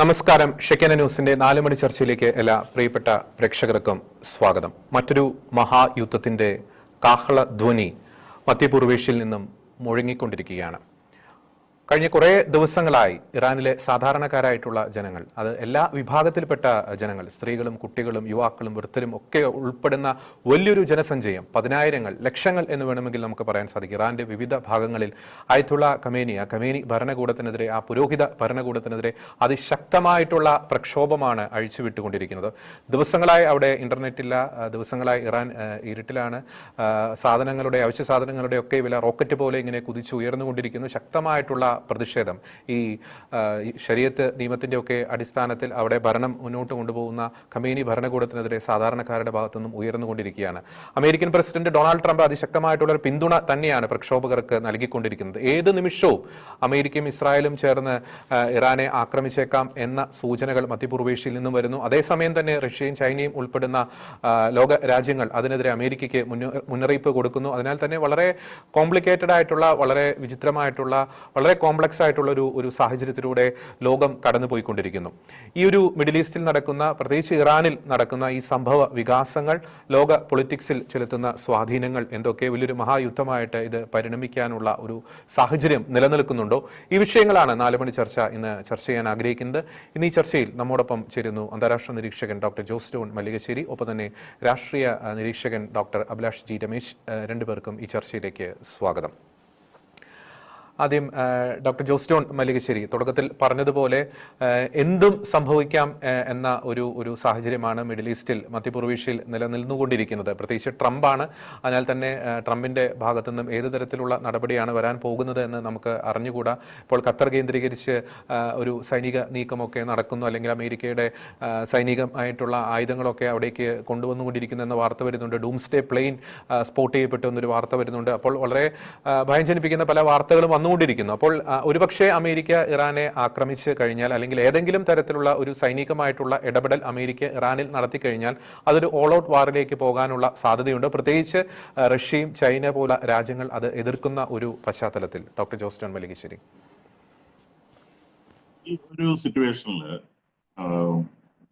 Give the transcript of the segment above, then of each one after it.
നമസ്കാരം. ഷെക്കന ന്യൂസിന്റെ നാല് മണി ചർച്ചയിലേക്ക് എല്ലാ പ്രിയപ്പെട്ട പ്രേക്ഷകർക്കും സ്വാഗതം. മറ്റൊരു മഹായുദ്ധത്തിന്റെ കാഹള ധ്വനി മധ്യപൂർവേഷ്യയിൽ നിന്നും മുഴങ്ങിക്കൊണ്ടിരിക്കുകയാണ്. കഴിഞ്ഞ കുറേ ദിവസങ്ങളായി ഇറാനിലെ സാധാരണക്കാരായിട്ടുള്ള ജനങ്ങൾ അത് എല്ലാ വിഭാഗത്തിൽപ്പെട്ട ജനങ്ങൾ സ്ത്രീകളും കുട്ടികളും യുവാക്കളും വൃദ്ധരും ഒക്കെ ഉൾപ്പെടുന്ന വലിയൊരു ജനസഞ്ചയം പതിനായിരങ്ങൾ ലക്ഷങ്ങൾ എന്ന് വേണമെങ്കിൽ നമുക്ക് പറയാൻ സാധിക്കും. ഇറാന്റെ വിവിധ ഭാഗങ്ങളിൽ ആയത്തുള്ള കമേനി ആ കമേനി ഭരണകൂടത്തിനെതിരെ ആ പുരോഹിത ഭരണകൂടത്തിനെതിരെ അതിശക്തമായിട്ടുള്ള പ്രക്ഷോഭമാണ് അഴിച്ചുവിട്ടുകൊണ്ടിരിക്കുന്നത്. ദിവസങ്ങളായി അവിടെ ഇന്റർനെറ്റ് ഇല്ല ദിവസങ്ങളായി ഇറാൻ ഇരുട്ടിലാണ്. സാധനങ്ങളുടെ അവശ്യ സാധനങ്ങളുടെ ഒക്കെ വില റോക്കറ്റ് പോലെ ഇങ്ങനെ കുതിച്ചു ഉയർന്നുകൊണ്ടിരിക്കുന്നു ശക്തമായിട്ടുള്ള പ്രതിഷേധം. ഈ ശരീരത്ത് നിയമത്തിന്റെ ഒക്കെ അടിസ്ഥാനത്തിൽ അവിടെ ഭരണം മുന്നോട്ട് കൊണ്ടുപോകുന്ന കമേനി ഭരണകൂടത്തിനെതിരെ സാധാരണക്കാരുടെ ഭാഗത്തു നിന്നും ഉയർന്നുകൊണ്ടിരിക്കുകയാണ് അമേരിക്കൻ പ്രസിഡന്റ് ഡൊണാൾഡ് ട്രംപ് അതിശക്തമായിട്ടുള്ള പിന്തുണ തന്നെയാണ് പ്രക്ഷോഭകർക്ക് നൽകിക്കൊണ്ടിരിക്കുന്നത്. ഏത് നിമിഷവും അമേരിക്കയും ഇസ്രായേലും ചേർന്ന് ഇറാനെ ആക്രമിച്ചേക്കാം എന്ന സൂചനകൾ മധ്യപൂർവേഷ്യയിൽ നിന്നും വരുന്നു. അതേസമയം തന്നെ റഷ്യയും ചൈനയും ഉൾപ്പെടുന്ന ലോക രാജ്യങ്ങൾ അതിനെതിരെ അമേരിക്കയ്ക്ക് മുന്നറിയിപ്പ് കൊടുക്കുന്നു. അതിനാൽ തന്നെ വളരെ കോംപ്ലിക്കേറ്റഡ് ആയിട്ടുള്ള വളരെ വിചിത്രമായിട്ടുള്ള വളരെ കോംപ്ലക്സ് ആയിട്ടുള്ള ഒരു ഒരു സാഹചര്യത്തിലൂടെ ലോകം കടന്നുപോയിക്കൊണ്ടിരിക്കുന്നു. ഈ ഒരു മിഡിൽ ഈസ്റ്റിൽ നടക്കുന്ന പ്രത്യേകിച്ച് ഇറാനിൽ നടക്കുന്ന ഈ സംഭവ വികാസങ്ങൾ ലോക പൊളിറ്റിക്സിൽ ചെലുത്തുന്ന സ്വാധീനങ്ങൾ എന്തൊക്കെ വലിയൊരു മഹായുദ്ധമായിട്ട് ഇത് പരിണമിക്കാനുള്ള ഒരു സാഹചര്യം നിലനിൽക്കുന്നുണ്ടോ? ഈ വിഷയങ്ങളാണ് നാലുമണി ചർച്ച ഇന്ന് ചർച്ച ചെയ്യാൻ ആഗ്രഹിക്കുന്നത്. ഇന്ന് ഈ ചർച്ചയിൽ നമ്മോടൊപ്പം ചേരുന്നു അന്താരാഷ്ട്ര നിരീക്ഷകൻ ഡോക്ടർ ജോസ് ജോൺ മല്ലികശ്ശേരി ഒപ്പം തന്നെ രാഷ്ട്രീയ നിരീക്ഷകൻ ഡോക്ടർ അഭിലാഷ് ജി രമേശ് രണ്ടുപേർക്കും ഈ ചർച്ചയിലേക്ക് സ്വാഗതം. ആദ്യം ഡോക്ടർ ജോസ് ജോൺ മല്ലികശ്ശേരി തുടക്കത്തിൽ പറഞ്ഞതുപോലെ എന്തും സംഭവിക്കാം എന്ന ഒരു ഒരു സാഹചര്യമാണ് മിഡിൽ ഈസ്റ്റിൽ മധ്യപൂർവേഷ്യയിൽ നിലനിന്നുകൊണ്ടിരിക്കുന്നത്. പ്രത്യേകിച്ച് ട്രംപാണ്. അതിനാൽ തന്നെ ട്രംപിന്റെ ഭാഗത്തു നിന്നും ഏത് തരത്തിലുള്ള നടപടിയാണ് വരാൻ പോകുന്നത് എന്ന് നമുക്ക് അറിഞ്ഞുകൂടാ. ഇപ്പോൾ ഖത്തർ കേന്ദ്രീകരിച്ച് ഒരു സൈനിക നീക്കമൊക്കെ നടക്കുന്നു. അല്ലെങ്കിൽ അമേരിക്കയുടെ സൈനികമായിട്ടുള്ള ആയുധങ്ങളൊക്കെ അവിടേക്ക് കൊണ്ടുവന്നുകൊണ്ടിരിക്കുന്നു എന്ന വാർത്ത വരുന്നുണ്ട്. ഡൂംസ്ഡേ പ്ലെയിൻ സ്പോട്ട് ചെയ്യപ്പെട്ടു എന്നൊരു വാർത്ത വരുന്നുണ്ട്. അപ്പോൾ വളരെ ഭയം ജനിപ്പിക്കുന്ന പല വാർത്തകളും വന്നുകൊണ്ടിരിക്കുന്നു അപ്പോൾ ഒരുപക്ഷെ അമേരിക്ക ഇറാനെ ആക്രമിച്ച് കഴിഞ്ഞാൽ അല്ലെങ്കിൽ ഏതെങ്കിലും തരത്തിലുള്ള ഒരു സൈനികമായിട്ടുള്ള ഇടപെടൽ അമേരിക്ക ഇറാനിൽ നടത്തി കഴിഞ്ഞാൽ അതൊരു ഓൾ ഔട്ട് വാറിലേക്ക് പോകാനുള്ള സാധ്യതയുണ്ട്. പ്രത്യേകിച്ച് റഷ്യയും ചൈന പോലെ രാജ്യങ്ങൾ അത് എതിർക്കുന്ന ഒരു പശ്ചാത്തലത്തിൽ. ഡോക്ടർ ജോസ് ജോൺ മല്ലികശ്ശേരി. ഈ ഒരു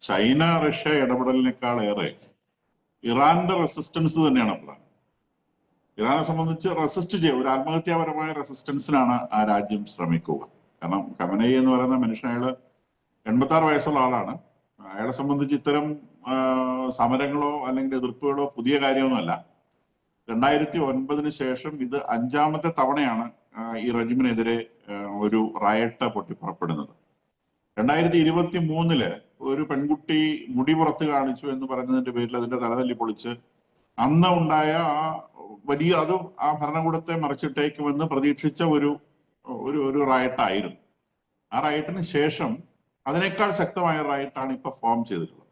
ചൈന റഷ്യ ഇടപെടലിനേക്കാൾ ഏറെ ഇറാന്റെ റെസിസ്റ്റൻസ് തന്നെയാണ് പ്രധാനം ഇറാനെ സംബന്ധിച്ച് റെസിസ്റ്റ് ചെയ്യുക ഒരു ആത്മഹത്യാപരമായ റെസിസ്റ്റൻസിനാണ് ആ രാജ്യം ശ്രമിക്കുക. കാരണം കമനയ്യ എന്ന് പറയുന്ന മനുഷ്യൻ അയാൾ എൺപത്തി ആറ് വയസ്സുള്ള ആളാണ്. അയാളെ സംബന്ധിച്ച് ഇത്തരം സമരങ്ങളോ അല്ലെങ്കിൽ എതിർപ്പുകളോ പുതിയ കാര്യമൊന്നുമല്ല. രണ്ടായിരത്തി ഒൻപതിന് ശേഷം ഇത് അഞ്ചാമത്തെ തവണയാണ് ഈ റെജിമിനെതിരെ ഒരു പൊട്ടി പൊട്ടിപ്പുറപ്പെടുന്നത് രണ്ടായിരത്തി ഇരുപത്തി മൂന്നിൽ ഒരു പെൺകുട്ടി മുടി പുറത്ത് കാണിച്ചു എന്ന് പറഞ്ഞതിന്റെ പേരിൽ അതിന്റെ തലതല്ലി പൊളിച്ച് അന്ന് ഉണ്ടായ ആ വലിയ അത് ആ ഭരണകൂടത്തെ മറിച്ചിട്ടേക്കുമെന്ന് പ്രതീക്ഷിച്ച ഒരു ഒരു ഒരു റയട്ടായിരുന്നു ആ റയറ്റിന് ശേഷം അതിനേക്കാൾ ശക്തമായ റയറ്റാണ് ഇപ്പൊ ഫോം ചെയ്തിട്ടുള്ളത്.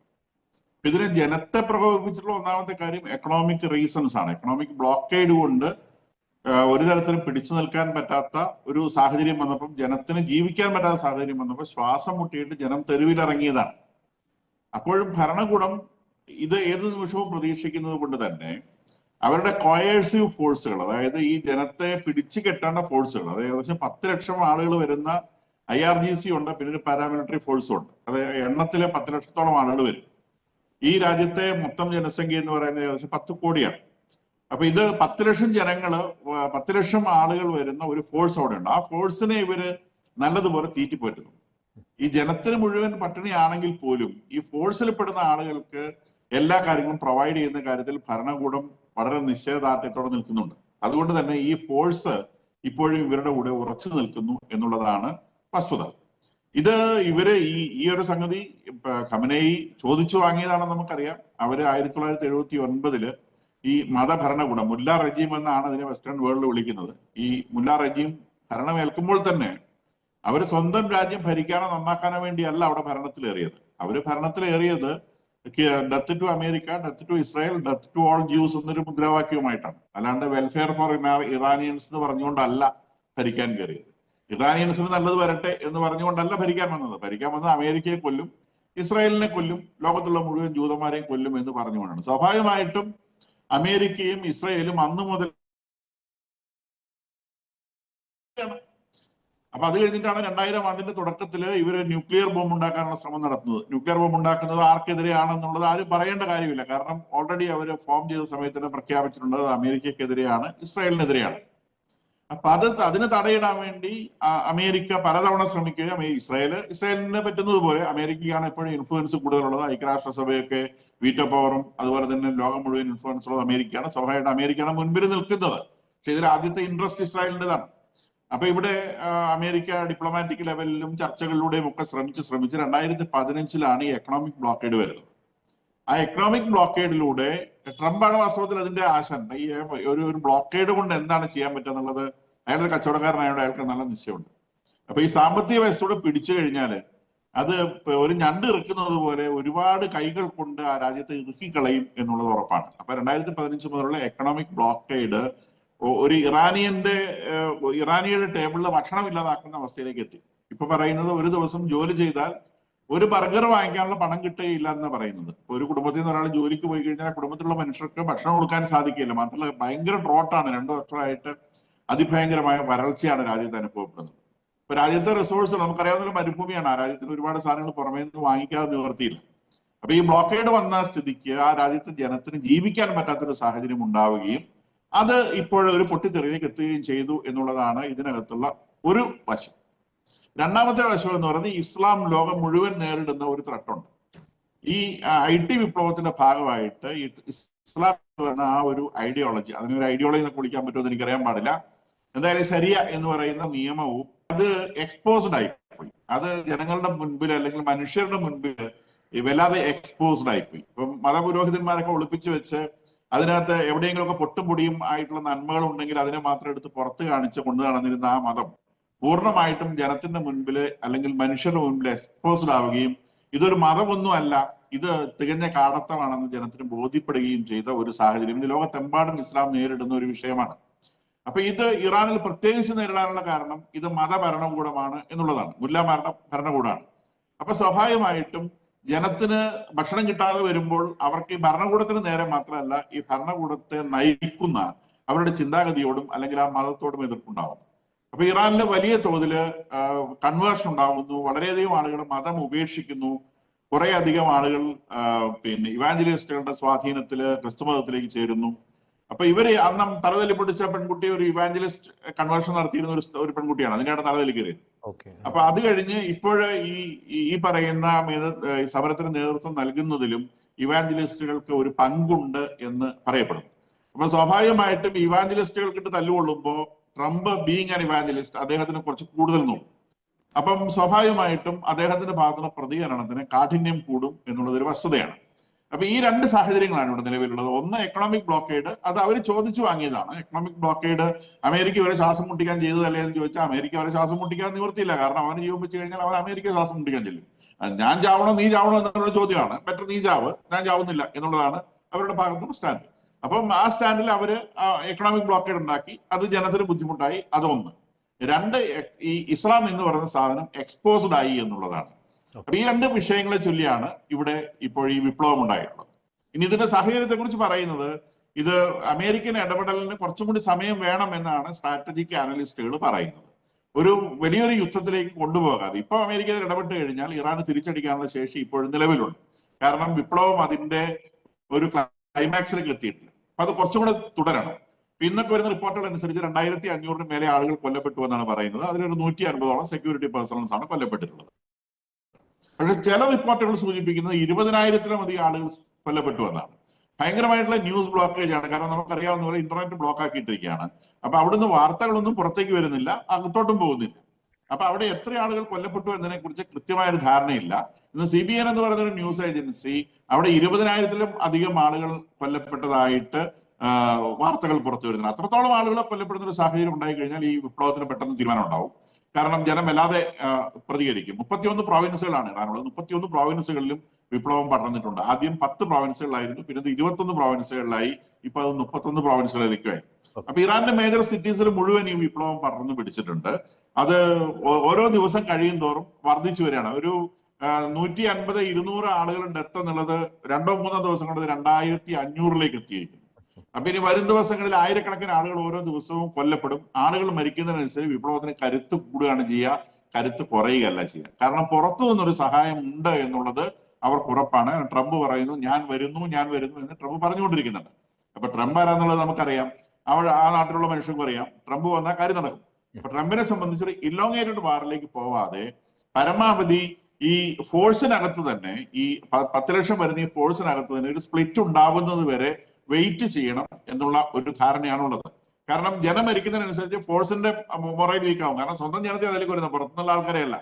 ഇതിനെ ജനത്തെ പ്രകോപിപ്പിച്ചിട്ടുള്ള ഒന്നാമത്തെ കാര്യം എക്കണോമിക് റീസൺസ് ആണ്. എക്കണോമിക് ബ്ലോക്കേഡ് കൊണ്ട് ഒരു തരത്തിലും പിടിച്ചു നിൽക്കാൻ പറ്റാത്ത ഒരു സാഹചര്യം വന്നപ്പം ജനത്തിന് ജീവിക്കാൻ പറ്റാത്ത സാഹചര്യം വന്നപ്പോൾ ശ്വാസം മുട്ടിയിട്ട് ജനം തെരുവിലിറങ്ങിയതാണ്. അപ്പോഴും ഭരണകൂടം ഇത് ഏത് നിമിഷവും പ്രതീക്ഷിക്കുന്നത് കൊണ്ട് തന്നെ അവരുടെ കോയേഴ്സീവ് ഫോഴ്സുകൾ അതായത് ഈ ജനത്തെ പിടിച്ചു കെട്ടേണ്ട ഫോഴ്സുകൾ അതായത് ഏകദേശം പത്ത് ലക്ഷം ആളുകൾ വരുന്ന ഐ ആർ ജി സി ഉണ്ട് പിന്നെ ഒരു പാരാമിലിറ്ററി ഫോഴ്സും ഉണ്ട്. അതായത് എണ്ണത്തിലെ പത്ത് ലക്ഷത്തോളം ആളുകൾ വരും. ഈ രാജ്യത്തെ മൊത്തം ജനസംഖ്യ എന്ന് പറയുന്നത് ഏകദേശം പത്ത് കോടിയാണ്. അപ്പൊ ഇത് പത്ത് ലക്ഷം ജനങ്ങൾ വ- പത്ത് ലക്ഷം ആളുകൾ വരുന്ന ഒരു ഫോഴ്സ് അവിടെ ഉണ്ട്. ആ ഫോഴ്സിനെ ഇവർ നല്ലതുപോലെ തീറ്റിപ്പോറ്റുന്നു. ഈ ജനത്തിന് മുഴുവൻ പട്ടിണിയാണെങ്കിൽ പോലും ഈ ഫോഴ്സിൽ പെടുന്ന ആളുകൾക്ക് എല്ലാ കാര്യങ്ങളും പ്രൊവൈഡ് ചെയ്യുന്ന കാര്യത്തിൽ ഭരണകൂടം വളരെ നിശ്ചയദാർഢ്യത്തോടെ നിൽക്കുന്നുണ്ട്. അതുകൊണ്ട് തന്നെ ഈ ഫോഴ്സ് ഇപ്പോഴും ഇവരുടെ കൂടെ ഉറച്ചു നിൽക്കുന്നു എന്നുള്ളതാണ് വസ്തുത. ഇത് ഇവർ ഈ ഈ ഒരു സംഗതി ഖമനേയി ചോദിച്ചു വാങ്ങിയതാണെന്ന് നമുക്കറിയാം. അവർ ആയിരത്തി തൊള്ളായിരത്തി എഴുപത്തി ഒൻപതിൽ ഈ മതഭരണകൂടം മുല്ല റജീം എന്നാണ് അതിനെ വെസ്റ്റേൺ വേൾഡിൽ വിളിക്കുന്നത്. ഈ മുല്ല റജീം ഭരണമേൽക്കുമ്പോൾ തന്നെ അവർ സ്വന്തം രാജ്യം ഭരിക്കാനോ നന്നാക്കാനോ വേണ്ടിയല്ല അവിടെ ഭരണത്തിലേറിയത്. അവർ ഭരണത്തിലേറിയത് death to America death to Israel death to all Jews എന്നൊരു മുദ്രാവാക്യവുമായിട്ടാണ്. അല്ലാണ്ട് വെൽഫെയർ ഫോർ ഇറാനിയൻസ് എന്ന് പറഞ്ഞുകൊണ്ടല്ല ഭരിക്കാൻ കയറിയത്. ഇറാനിയൻസിന് നല്ലത് വരട്ടെ എന്ന് പറഞ്ഞുകൊണ്ടല്ല ഭരിക്കാൻ വന്നത്. ഭരിക്കാൻ വന്നത് അമേരിക്കയെ കൊല്ലും ഇസ്രായേലിനെ കൊല്ലും ലോകത്തുള്ള മുഴുവൻ ജൂതന്മാരെയും കൊല്ലും എന്ന് പറഞ്ഞുകൊണ്ടാണ്. സ്വാഭാവികമായിട്ടും അമേരിക്കയും ഇസ്രായേലും അന്ന് മുതൽ അപ്പൊ അത് കഴിഞ്ഞിട്ടാണ് രണ്ടായിരം ആണ്ടിന്റെ തുടക്കത്തിൽ ഇവർ ന്യൂക്ലിയർ ബോംബ് ഉണ്ടാക്കാനുള്ള ശ്രമം നടത്തുന്നത്. ന്യൂക്ലിയർ ബോംബ് ഉണ്ടാക്കുന്നത് ആർക്കെതിരെയാണെന്നുള്ളത് ആരും പറയേണ്ട കാര്യമില്ല. കാരണം ഓൾറെഡി അവർ ഫോം ചെയ്ത സമയത്ത് തന്നെ പ്രഖ്യാപിച്ചിട്ടുള്ളത് അമേരിക്കക്കെതിരെയാണ് ഇസ്രായേലിനെതിരെയാണ്. അപ്പൊ അത് അതിന് തടയിടാൻ വേണ്ടി അമേരിക്ക പലതവണ ശ്രമിക്കുകയും ഇസ്രായേൽ ഇസ്രായേലിന് പറ്റുന്നത് പോലെ അമേരിക്കയാണ് എപ്പോഴും ഇൻഫ്ലുവൻസ് കൂടുതലുള്ളത്. ഐക്യരാഷ്ട്രസഭയൊക്കെ വീറ്റോ പവറും അതുപോലെ തന്നെ ലോകം മുഴുവൻ ഇൻഫ്ലുവൻസ് ഉള്ളത് അമേരിക്കയാണ്. സ്വാഭാവികമായിട്ട് അമേരിക്കയാണ് മുൻപിൽ നിൽക്കുന്നത്. പക്ഷെ ഇതിൽ ആദ്യത്തെ ഇൻട്രസ്റ്റ് ഇസ്രായേലിന്റെതാണ്. അപ്പൊ ഇവിടെ അമേരിക്ക ഡിപ്ലോമാറ്റിക് ലെവലിലും ചർച്ചകളിലൂടെയും ഒക്കെ ശ്രമിച്ച് ശ്രമിച്ച് രണ്ടായിരത്തി പതിനഞ്ചിലാണ് ഈ എക്കണോമിക് ബ്ലോക്കേഡ് വരുന്നത്. ആ എക്കണോമിക് ബ്ലോക്കേഡിലൂടെ ട്രംപാണ് വാസ്തവത്തിൽ അതിന്റെ ആശൻ ഈ ഒരു ഒരു ബ്ലോക്കേഡ് കൊണ്ട് എന്താണ് ചെയ്യാൻ പറ്റുക എന്നുള്ളത് അയാളൊരു കച്ചവടക്കാരനായോണ്ട് അയാൾക്ക് നല്ല നിശ്ചയമുണ്ട്. അപ്പൊ ഈ സാമ്പത്തിക വ്യവസ്ഥയോട് പിടിച്ചു കഴിഞ്ഞാൽ അത് ഒരു ഞണ്ട് ഇറക്കുന്നത് പോലെ ഒരുപാട് കൈകൾ കൊണ്ട് ആ രാജ്യത്തെ ഇറുക്കിക്കളയും എന്നുള്ളത് ഉറപ്പാണ്. അപ്പൊ രണ്ടായിരത്തി പതിനഞ്ച് മുതലുള്ള എക്കണോമിക് ബ്ലോക്കേഡ് ഒരു ഇറാനിയന്റെ ഇറാനിയുടെ ടേബിളിൽ ഭക്ഷണം ഇല്ലാതാക്കുന്ന അവസ്ഥയിലേക്ക് എത്തി. ഇപ്പൊ പറയുന്നത് ഒരു ദിവസം ജോലി ചെയ്താൽ ഒരു ബർഗർ വാങ്ങിക്കാനുള്ള പണം കിട്ടുകയില്ല എന്ന് പറയുന്നത്. ഒരു കുടുംബത്തിൽ നിന്ന് ഒരാൾ ജോലിക്ക് പോയി കഴിഞ്ഞാൽ കുടുംബത്തിലുള്ള മനുഷ്യർക്ക് ഭക്ഷണം കൊടുക്കാൻ സാധിക്കില്ല മാത്രമല്ല ഭയങ്കര ഡ്രോട്ടാണ്. രണ്ടു വർഷമായിട്ട് അതിഭയങ്കരമായ വരൾച്ചയാണ് രാജ്യത്ത് അനുഭവപ്പെടുന്നത്. ഇപ്പൊ രാജ്യത്തെ റിസോഴ്സ് നമുക്കറിയാവുന്ന ഒരു മരുഭൂമിയാണ്. ആ രാജ്യത്തിന് ഒരുപാട് സാധനങ്ങൾ പുറമേ നിന്ന് വാങ്ങിക്കാതെ നിവർത്തിയില്ല. അപ്പൊ ഈ ബ്ലോക്കേഡ് വന്ന സ്ഥിതിക്ക് ആ രാജ്യത്തെ ജനത്തിന് ജീവിക്കാൻ പറ്റാത്തൊരു സാഹചര്യം ഉണ്ടാവുകയും അത് ഇപ്പോൾ ഒരു പൊട്ടിത്തെറിയിലേക്ക് എത്തുകയും ചെയ്തു എന്നുള്ളതാണ് ഇതിനകത്തുള്ള ഒരു വശം. രണ്ടാമത്തെ വശം എന്ന് പറയുന്നത് ഇസ്ലാം ലോകം മുഴുവൻ നേരിടുന്ന ഒരു ത്രട്ടുണ്ട് ഈ ഐ ടി വിപ്ലവത്തിന്റെ ഭാഗമായിട്ട് ഈ ഇസ്ലാം എന്ന് പറയുന്ന ആ ഒരു ഐഡിയോളജി അതിനൊരു ഐഡിയോളജി എന്നൊക്കെ വിളിക്കാൻ പറ്റുമെന്ന് എനിക്കറിയാൻ പാടില്ല. എന്തായാലും ശരിയ എന്ന് പറയുന്ന നിയമവും അത് എക്സ്പോസ്ഡ് ആയിപ്പോയി. അത് ജനങ്ങളുടെ മുൻപിൽ അല്ലെങ്കിൽ മനുഷ്യരുടെ മുൻപിൽ വല്ലാതെ എക്സ്പോസ്ഡ് ആയിപ്പോയി. ഇപ്പം മതപുരോഹിതന്മാരൊക്കെ ഒളിപ്പിച്ചു വെച്ച് അതിനകത്ത് എവിടെയെങ്കിലുമൊക്കെ പൊട്ടും പൊടിയും ആയിട്ടുള്ള നന്മകൾ ഉണ്ടെങ്കിൽ അതിനെ മാത്രം എടുത്ത് പുറത്ത് കാണിച്ച് കൊണ്ടു നടന്നിരുന്ന ആ മതം പൂർണമായിട്ടും ജനത്തിന്റെ മുൻപിൽ അല്ലെങ്കിൽ മനുഷ്യരുടെ മുൻപിൽ എക്സ്പോസ്ഡ് ആവുകയും ഇതൊരു മതമൊന്നും അല്ല ഇത് തികഞ്ഞ കാടത്തമാണെന്ന് ജനത്തിന് ബോധ്യപ്പെടുകയും ചെയ്ത ഒരു സാഹചര്യം. ഇത് ലോകത്തെമ്പാടും ഇസ്ലാം നേരിടുന്ന ഒരു വിഷയമാണ്. അപ്പൊ ഇത് ഇറാനിൽ പ്രത്യേകിച്ച് നേരിടാനുള്ള കാരണം ഇത് മതഭരണകൂടമാണ് എന്നുള്ളതാണ്. മുല്ലമാരുടെ ഭരണകൂടമാണ് അപ്പൊ സ്വാഭാവികമായിട്ടും ജനത്തിന് ഭക്ഷണം കിട്ടാതെ വരുമ്പോൾ അവർക്ക് ഈ ഭരണകൂടത്തിന് നേരെ മാത്രമല്ല ഈ ഭരണകൂടത്തെ നയിക്കുന്ന അവരുടെ ചിന്താഗതിയോടും അല്ലെങ്കിൽ ആ മതത്തോടും എതിർപ്പുണ്ടാവും അപ്പൊ ഇറാനിലെ വലിയ തോതിൽ കൺവേർഷൻ ഉണ്ടാകുന്നു വളരെയധികം ആളുകൾ മതം ഉപേക്ഷിക്കുന്നു. കുറെ അധികം ആളുകൾ പിന്നെ ഇവാഞ്ചലിസ്റ്റുകളുടെ സ്വാധീനത്തിൽ ക്രിസ്തു മതത്തിലേക്ക് ചേരുന്നു. അപ്പൊ ഇവർ അന്ന് തലതല്ലി പൊട്ടിച്ച പെൺകുട്ടി ഒരു ഇവാഞ്ചലിസ്റ്റ് കൺവേർഷൻ നടത്തിയിരുന്ന ഒരു ഒരു പെൺകുട്ടിയാണ്. അതിനാണ് തലതല്ലി കയറിയത് അപ്പൊ അത് കഴിഞ്ഞ് ഇപ്പോഴ് ഈ ഈ- പറയുന്ന സമരത്തിന് നേതൃത്വം നൽകുന്നതിലും ഇവാഞ്ചലിസ്റ്റുകൾക്ക് ഒരു പങ്കുണ്ട് എന്ന് പറയപ്പെടുന്നു. അപ്പൊ സ്വാഭാവികമായിട്ടും ഇവാഞ്ചലിസ്റ്റുകൾക്കിട്ട് തല്ലുകൊള്ളുമ്പോ ട്രംപ് ബീങ് ആൻ ഇവാഞ്ചലിസ്റ്റ് അദ്ദേഹത്തിന് കുറച്ച് കൂടുതൽ നോക്കും. അപ്പം സ്വാഭാവികമായിട്ടും അദ്ദേഹത്തിന്റെ ഭാഗത്തുനിന്ന് പ്രതികരണത്തിന് കാഠിന്യം കൂടും എന്നുള്ളത് ഒരു വസ്തുതയാണ്. അപ്പൊ ഈ രണ്ട് സാഹചര്യങ്ങളാണ് ഇവിടെ നിലവിലുള്ളത്. ഒന്ന് എക്കണോമിക് ബ്ലോക്കേഡ് അത് അവർ ചോദിച്ചു വാങ്ങിയതാണ്. എക്കണോമിക് ബ്ലോക്കേഡ് അമേരിക്ക വരെ ശ്വാസം മുട്ടിക്കാൻ ചെയ്തതല്ലേ എന്ന് ചോദിച്ചാൽ അമേരിക്ക വരെ ശ്വാസം മുട്ടിക്കാൻ നിവർത്തിയില്ല കാരണം അവന് ജീവൻ വെച്ച് കഴിഞ്ഞാൽ അവൻ അമേരിക്ക ശ്വാസം മുട്ടിക്കാൻ ചെല്ലും. ഞാൻ ചാവണോ നീ ചാവണോ എന്നുള്ള ചോദ്യമാണ്. ബെറ്റർ നീ ചാവ് ഞാൻ ചാവുന്നില്ല എന്നുള്ളതാണ് അവരുടെ ഭാഗത്തുനിന്ന് സ്റ്റാൻഡ്. അപ്പം ആ സ്റ്റാൻഡിൽ അവർ എക്കണോമിക് ബ്ലോക്കേഡ് ഉണ്ടാക്കി. അത് ജനത്തിന് ബുദ്ധിമുട്ടായി. അതൊന്ന്. രണ്ട് ഈ ഇസ്ലാം എന്ന് പറയുന്ന സാധനം എക്സ്പോസ്ഡ് ആയി എന്നുള്ളതാണ്. അപ്പൊ ഈ രണ്ട് വിഷയങ്ങളെ ചൊല്ലിയാണ് ഇവിടെ ഇപ്പോൾ ഈ വിപ്ലവം ഉണ്ടായിട്ടുള്ളത് ഇനി ഇതിന്റെ സാഹചര്യത്തെ കുറിച്ച് പറയുന്നത് ഇത് അമേരിക്കൻ ഇടപെടലിന് കുറച്ചും കൂടി സമയം വേണം എന്നാണ് സ്ട്രാറ്റജിക് അനലിസ്റ്റുകൾ പറയുന്നത്. ഒരു വലിയൊരു യുദ്ധത്തിലേക്ക് കൊണ്ടുപോകാതെ ഇപ്പൊ അമേരിക്ക ഇടപെട്ട് കഴിഞ്ഞാൽ ഇറാൻ തിരിച്ചടിക്കാനുള്ള ശേഷി ഇപ്പോഴും നിലവിലുണ്ട്. കാരണം വിപ്ലവം അതിന്റെ ഒരു ക്ലൈമാക്സിലേക്ക് എത്തിയിട്ടില്ല. അപ്പൊ അത് കുറച്ചും കൂടെ തുടരണം. ഇന്നൊക്കെ വരുന്ന റിപ്പോർട്ടുകൾ അനുസരിച്ച് രണ്ടായിരത്തി അഞ്ഞൂറിന് മേലെ ആളുകൾ കൊല്ലപ്പെട്ടു എന്നാണ് പറയുന്നത്. അതിലൊരു നൂറ്റി അൻപതോളം സെക്യൂരിറ്റി പേഴ്സണൽസ് ആണ് കൊല്ലപ്പെട്ടിട്ടുള്ളത്. പക്ഷെ ചില റിപ്പോർട്ടുകൾ സൂചിപ്പിക്കുന്നത് ഇരുപതിനായിരത്തിലധികം ആളുകൾ കൊല്ലപ്പെട്ടു എന്നാണ്. ഭയങ്കരമായിട്ടുള്ള ന്യൂസ് ബ്ലോക്കേജ് ആണ്. കാരണം നമുക്കറിയാവുന്ന പോലെ ഇന്റർനെറ്റ് ബ്ലോക്ക് ആക്കിയിട്ടിരിക്കുകയാണ്. അപ്പൊ അവിടുന്ന് വാർത്തകളൊന്നും പുറത്തേക്ക് വരുന്നില്ല അകത്തോട്ടും പോകുന്നില്ല. അപ്പൊ അവിടെ എത്ര ആളുകൾ കൊല്ലപ്പെട്ടു എന്നതിനെ കുറിച്ച് കൃത്യമായ ഒരു ധാരണയില്ല. ഇന്ന് സി ബി എൻ എന്ന് പറയുന്ന ഒരു ന്യൂസ് ഏജൻസി അവിടെ ഇരുപതിനായിരത്തിലും അധികം ആളുകൾ കൊല്ലപ്പെട്ടതായിട്ട് വാർത്തകൾ പുറത്തു വരുന്നുണ്ട്. അത്രത്തോളം ആളുകളെ കൊല്ലപ്പെടുന്ന ഒരു സാഹചര്യം ഉണ്ടായി കഴിഞ്ഞാൽ ഈ വിപ്ലവത്തിന് പെട്ടെന്ന് തീരുമാനം ഉണ്ടാവും കാരണം ജനം വല്ലാതെ പ്രതികരിക്കും. മുപ്പത്തിയൊന്ന് പ്രോവിൻസുകളാണ് ഇടാനുള്ളത് മുപ്പത്തിയൊന്ന് പ്രോവിൻസുകളിലും വിപ്ലവം പടർന്നിട്ടുണ്ട്. ആദ്യം പത്ത് പ്രോവിൻസുകളിലായിരുന്നു പിന്നെ ഇരുപത്തൊന്ന് പ്രോവിൻസുകളിലായി ഇപ്പൊ അത് മുപ്പത്തൊന്ന് പ്രോവിൻസുകളിലേക്കായി അപ്പൊ ഇറാന്റെ മേജർ സിറ്റീസിൽ മുഴുവൻ ഈ വിപ്ലവം പടർന്നു പിടിച്ചിട്ടുണ്ട്. അത് ഓരോ ദിവസം കഴിയും തോറും വർദ്ധിച്ചു വരികയാണ്. ഒരു നൂറ്റി അൻപത് ഇരുന്നൂറ് ആളുകളുടെ ഡെത്ത് എന്നുള്ളത് രണ്ടോ മൂന്നോ ദിവസം കൊണ്ട് രണ്ടായിരത്തി അഞ്ഞൂറിലേക്ക് എത്തിയിരിക്കുന്നു. അപ്പൊ ഇനി വരും ദിവസങ്ങളിൽ ആയിരക്കണക്കിന് ആളുകൾ ഓരോ ദിവസവും കൊല്ലപ്പെടും. ആളുകൾ മരിക്കുന്നതിനനുസരിച്ച് വിപ്ലവത്തിന് കരുത്ത് കൂടുകയാണ് ചെയ്യുക കരുത്ത് കുറയുകയല്ല ചെയ്യുക. കാരണം പുറത്തു നിന്നൊരു സഹായം ഉണ്ട് എന്നുള്ളത് അവർക്ക് ഉറപ്പാണ്. ട്രംപ് പറയുന്നു ഞാൻ വരുന്നു ഞാൻ വരുന്നു എന്ന് ട്രംപ് പറഞ്ഞുകൊണ്ടിരിക്കുന്നുണ്ട്. അപ്പൊ ട്രംപ് ആരാന്നുള്ളത് നമുക്കറിയാം. അവൾ ആ നാട്ടിലുള്ള മനുഷ്യർക്കും അറിയാം. ട്രംപ് വന്നാൽ കാര്യം നടക്കും. അപ്പൊ ട്രംപിനെ സംബന്ധിച്ച് ഇലോങ്ങേറ്റഡ് വാറിലേക്ക് പോവാതെ പരമാവധി ഈ ഫോഴ്സിനകത്ത് തന്നെ ഈ പത്ത് ലക്ഷം വരുന്ന ഈ ഫോഴ്സിനകത്ത് തന്നെ ഒരു സ്പ്ലിറ്റ് ഉണ്ടാകുന്നത് വരെ വെയിറ്റ് ചെയ്യണം എന്നുള്ള ഒരു ധാരണയാണുള്ളത്. കാരണം ജനം മരിക്കുന്നതിനനുസരിച്ച് ഫോഴ്സിന്റെ മൊറൈൽ വീക്കാവും. കാരണം സ്വന്തം ജനത്തെ അതിലേക്ക് വരുന്നത് പുറത്തുനിന്നുള്ള ആൾക്കാരെ അല്ല.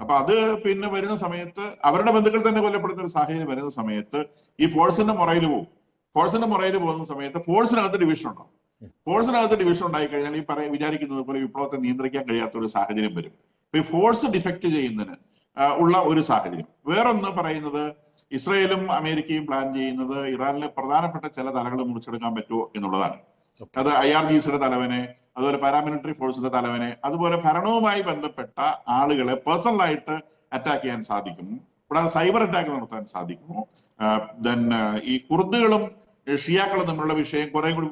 അപ്പൊ അത് പിന്നെ വരുന്ന സമയത്ത് അവരുടെ ബന്ധുക്കൾ തന്നെ കൊല്ലപ്പെടുന്ന ഒരു സാഹചര്യം വരുന്ന സമയത്ത് ഈ ഫോഴ്സിന്റെ മൊറയിൽ പോകും ഫോഴ്സിന്റെ മൊറയിൽ പോകുന്ന സമയത്ത് ഫോഴ്സിനകത്ത് ഡിവിഷൻ ഉണ്ടാവും. ഫോഴ്സിനകത്ത് ഡിവിഷൻ ഉണ്ടായി കഴിഞ്ഞാൽ ഈ പറയ വിചാരിക്കുന്നത് പോലെ വിപ്ലവത്തെ നിയന്ത്രിക്കാൻ കഴിയാത്ത ഒരു സാഹചര്യം വരും. അപ്പൊ ഈ ഫോഴ്സ് ഡിഫക്ട് ചെയ്യുന്നതിന് ഉള്ള ഒരു സാഹചര്യം. വേറൊന്ന് പറയുന്നത് ഇസ്രയേലും അമേരിക്കയും പ്ലാൻ ചെയ്യുന്നത് ഇറാനിലെ പ്രധാനപ്പെട്ട ചില തലകൾ മുറിച്ചെടുക്കാൻ പറ്റുമോ എന്നുള്ളതാണ്. അത് ഐ ആർ ജി സിയുടെ തലവനെ അതുപോലെ പാരാമിലിറ്ററി ഫോഴ്സിന്റെ തലവനെ അതുപോലെ ഭരണവുമായി ബന്ധപ്പെട്ട ആളുകളെ പേഴ്സണലായിട്ട് അറ്റാക്ക് ചെയ്യാൻ സാധിക്കും. കൂടാതെ സൈബർ അറ്റാക്ക് നടത്താൻ സാധിക്കുമോ ദെൻ ഈ കുർദുകളും ഷിയാക്കളും തമ്മിലുള്ള വിഷയം കുറെ കൂടി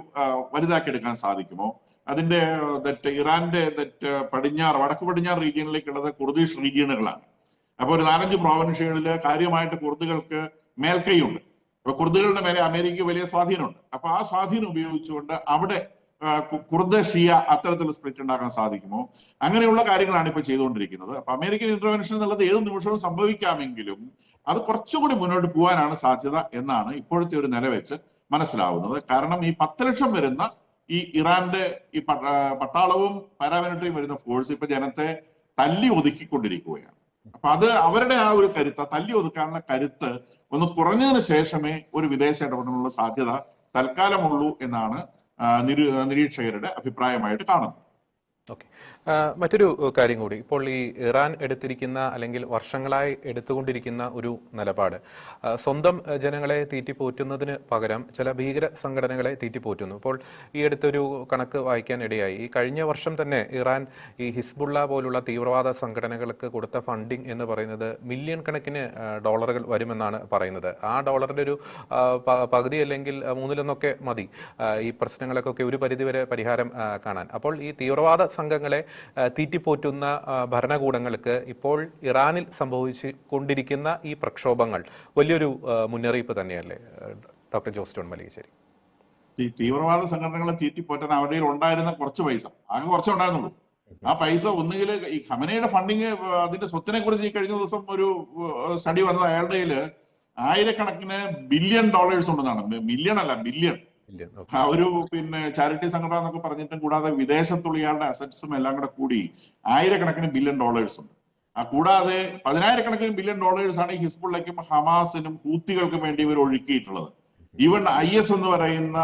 വലുതാക്കി എടുക്കാൻ സാധിക്കുമോ? അതിന്റെ ദറ്റ് ഇറാന്റെ ദറ്റ് പടിഞ്ഞാറ് വടക്ക് പടിഞ്ഞാറ് റീജിയനിലേക്കുള്ളത് കുർദിഷ് റീജിയനുകളാണ് അപ്പൊ ഒരു നാലഞ്ച് പ്രോവിൻഷ്യകളിൽ കാര്യമായിട്ട് കുർദുകൾക്ക് മേൽക്കൈയുണ്ട്. അപ്പൊ കുർദുകളുടെ മേലെ അമേരിക്കയ്ക്ക് വലിയ സ്വാധീനമുണ്ട്. അപ്പൊ ആ സ്വാധീനം ഉപയോഗിച്ചുകൊണ്ട് അവിടെ കുർദ് ഷിയ അത്തരത്തിലുള്ള സ്പ്ലിറ്റ് ഉണ്ടാക്കാൻ സാധിക്കുമോ? അങ്ങനെയുള്ള കാര്യങ്ങളാണ് ഇപ്പൊ ചെയ്തുകൊണ്ടിരിക്കുന്നത്. അപ്പൊ അമേരിക്കൻ ഇന്റർവെൻഷൻ എന്നുള്ളത് ഏത് നിമിഷവും സംഭവിക്കാമെങ്കിലും അത് കുറച്ചുകൂടി മുന്നോട്ട് പോകാനാണ് സാധ്യത എന്നാണ് ഇപ്പോഴത്തെ ഒരു നില വെച്ച് മനസ്സിലാവുന്നത്. കാരണം ഈ പത്ത് ലക്ഷം വരുന്ന ഈ ഇറാന്റെ ഈ പട്ടാളവും പാരാമിലിറ്ററിയും വരുന്ന ഫോഴ്സ് ഇപ്പൊ ജനത്തെ തല്ലി ഒതുക്കിക്കൊണ്ടിരിക്കുകയാണ്. അപ്പൊ അത് അവരുടെ ആ ഒരു കരുത്ത് തല്ലി ഒതുക്കാനുള്ള കരുത്ത് ഒന്ന് കുറഞ്ഞതിന് ശേഷമേ ഒരു വിദേശ ഇടപെടലിനുള്ള സാധ്യത തൽക്കാലമുള്ളൂ എന്നാണ് നിരീക്ഷകരുടെ അഭിപ്രായമായിട്ട് കാണുന്നത്. ഓക്കെ. മറ്റൊരു കാര്യം കൂടി. ഇപ്പോൾ ഈ ഇറാൻ എടുത്തിരിക്കുന്ന അല്ലെങ്കിൽ വർഷങ്ങളായി എടുത്തുകൊണ്ടിരിക്കുന്ന ഒരു നിലപാട്. സ്വന്തം ജനങ്ങളെ തീറ്റിപ്പോറ്റുന്നതിന് പകരം ചില ഭീകര സംഘടനകളെ തീറ്റിപ്പോറ്റുന്നു. ഇപ്പോൾ ഈ അടുത്തൊരു കണക്ക് വായിക്കാൻ ഇടയായി. ഈ കഴിഞ്ഞ വർഷം തന്നെ ഇറാൻ ഈ ഹിസ്ബുള്ള പോലുള്ള തീവ്രവാദ സംഘടനകൾക്ക് കൊടുത്ത ഫണ്ടിങ് എന്ന് പറയുന്നത് മില്യൺ കണക്കിന് ഡോളറുകൾ വരുമെന്നാണ് പറയുന്നത്. ആ ഡോളറിന്റെ ഒരു പകുതി അല്ലെങ്കിൽ മൂന്നിലൊന്നൊക്കെ മതി. ഈ പ്രശ്നങ്ങൾക്കൊക്കെ ഒരു പരിധിവരെ പരിഹാരം കാണാൻ. അപ്പോൾ ഈ തീവ്രവാദ സംഘങ്ങളെ തീറ്റിപ്പോറ്റുന്ന ഭരണകൂടങ്ങൾക്ക് ഇപ്പോൾ ഇറാനിൽ സംഭവിച്ചു കൊണ്ടിരിക്കുന്ന ഈ പ്രക്ഷോഭങ്ങൾ വലിയൊരു മുന്നറിയിപ്പ് തന്നെയല്ലേ ഡോക്ടർ ജോസ് ജോൺ മലികശ്ശേരി ഈ തീവ്രവാദ സംഘടനകളെ തീറ്റിപ്പോറ്റാൻ അവരുടെ ഉണ്ടായിരുന്ന കുറച്ച് പൈസ ആകെ കുറച്ചേ ഉണ്ടായിരുന്നുള്ളൂ. ആ പൈസ ഒന്നുകിൽ ഈ ഖമനയുടെ ഫണ്ടിങ് അതിന്റെ സ്വത്തിനെ കുറിച്ച് ഈ കഴിഞ്ഞ ദിവസം ഒരു സ്റ്റഡി വന്നത് അയാളുടെ ആയിരക്കണക്കിന് ബില്യൺ ഡോളേഴ്സ് ഉണ്ടെന്നാണ്. മില്യൺ അല്ല ബില്യൺ. ആ ഒരു പിന്നെ ചാരിറ്റി സംഘടന എന്നൊക്കെ പറഞ്ഞിട്ടും കൂടാതെ വിദേശത്തുള്ള അസറ്റ്സും എല്ലാം കൂടെ കൂടി ആയിരക്കണക്കിന് ബില്യൺ ഡോളേഴ്സ് ഉണ്ട്. ആ കൂടാതെ പതിനായിരക്കണക്കിന് ബില്യൺ ഡോളേഴ്സ് ആണ് ഈ ഹിസ്ബുള്ളയ്ക്കും ഹമാസിനും ഹൂത്തികൾക്കും വേണ്ടി ഇവർ ഒഴുക്കിയിട്ടുള്ളത്. ഈവൻ ഐ എസ് എന്ന് പറയുന്ന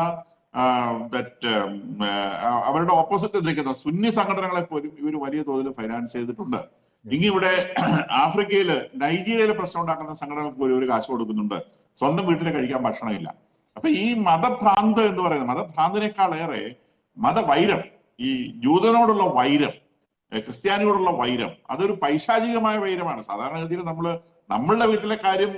അവരുടെ ഓപ്പോസിറ്റ് നിൽക്കുന്ന സുന്നി സംഘടനകളെ പോലും ഇവർ വലിയ തോതിൽ ഫൈനാൻസ് ചെയ്തിട്ടുണ്ട്. ഇനി ഇവിടെ ആഫ്രിക്കയിൽ നൈജീരിയയിൽ പ്രശ്നം ഉണ്ടാക്കുന്ന സംഘടനകൾക്ക് പോലും ഇവർ കാശ് കൊടുക്കുന്നുണ്ട്. സ്വന്തം വീട്ടിൽ കഴിക്കാൻ ഭക്ഷണമില്ല. അപ്പൊ ഈ മതഭ്രാന്ത് എന്ന് പറയുന്നത് മതഭ്രാന്തിനേക്കാളേറെ മതവൈരം ഈ ജൂതനോടുള്ള വൈരം ക്രിസ്ത്യാനിയോടുള്ള വൈരം അതൊരു പൈശാചികമായ വൈരമാണ്. സാധാരണഗതിയിൽ നമ്മൾ നമ്മളുടെ വീട്ടിലെ കാര്യം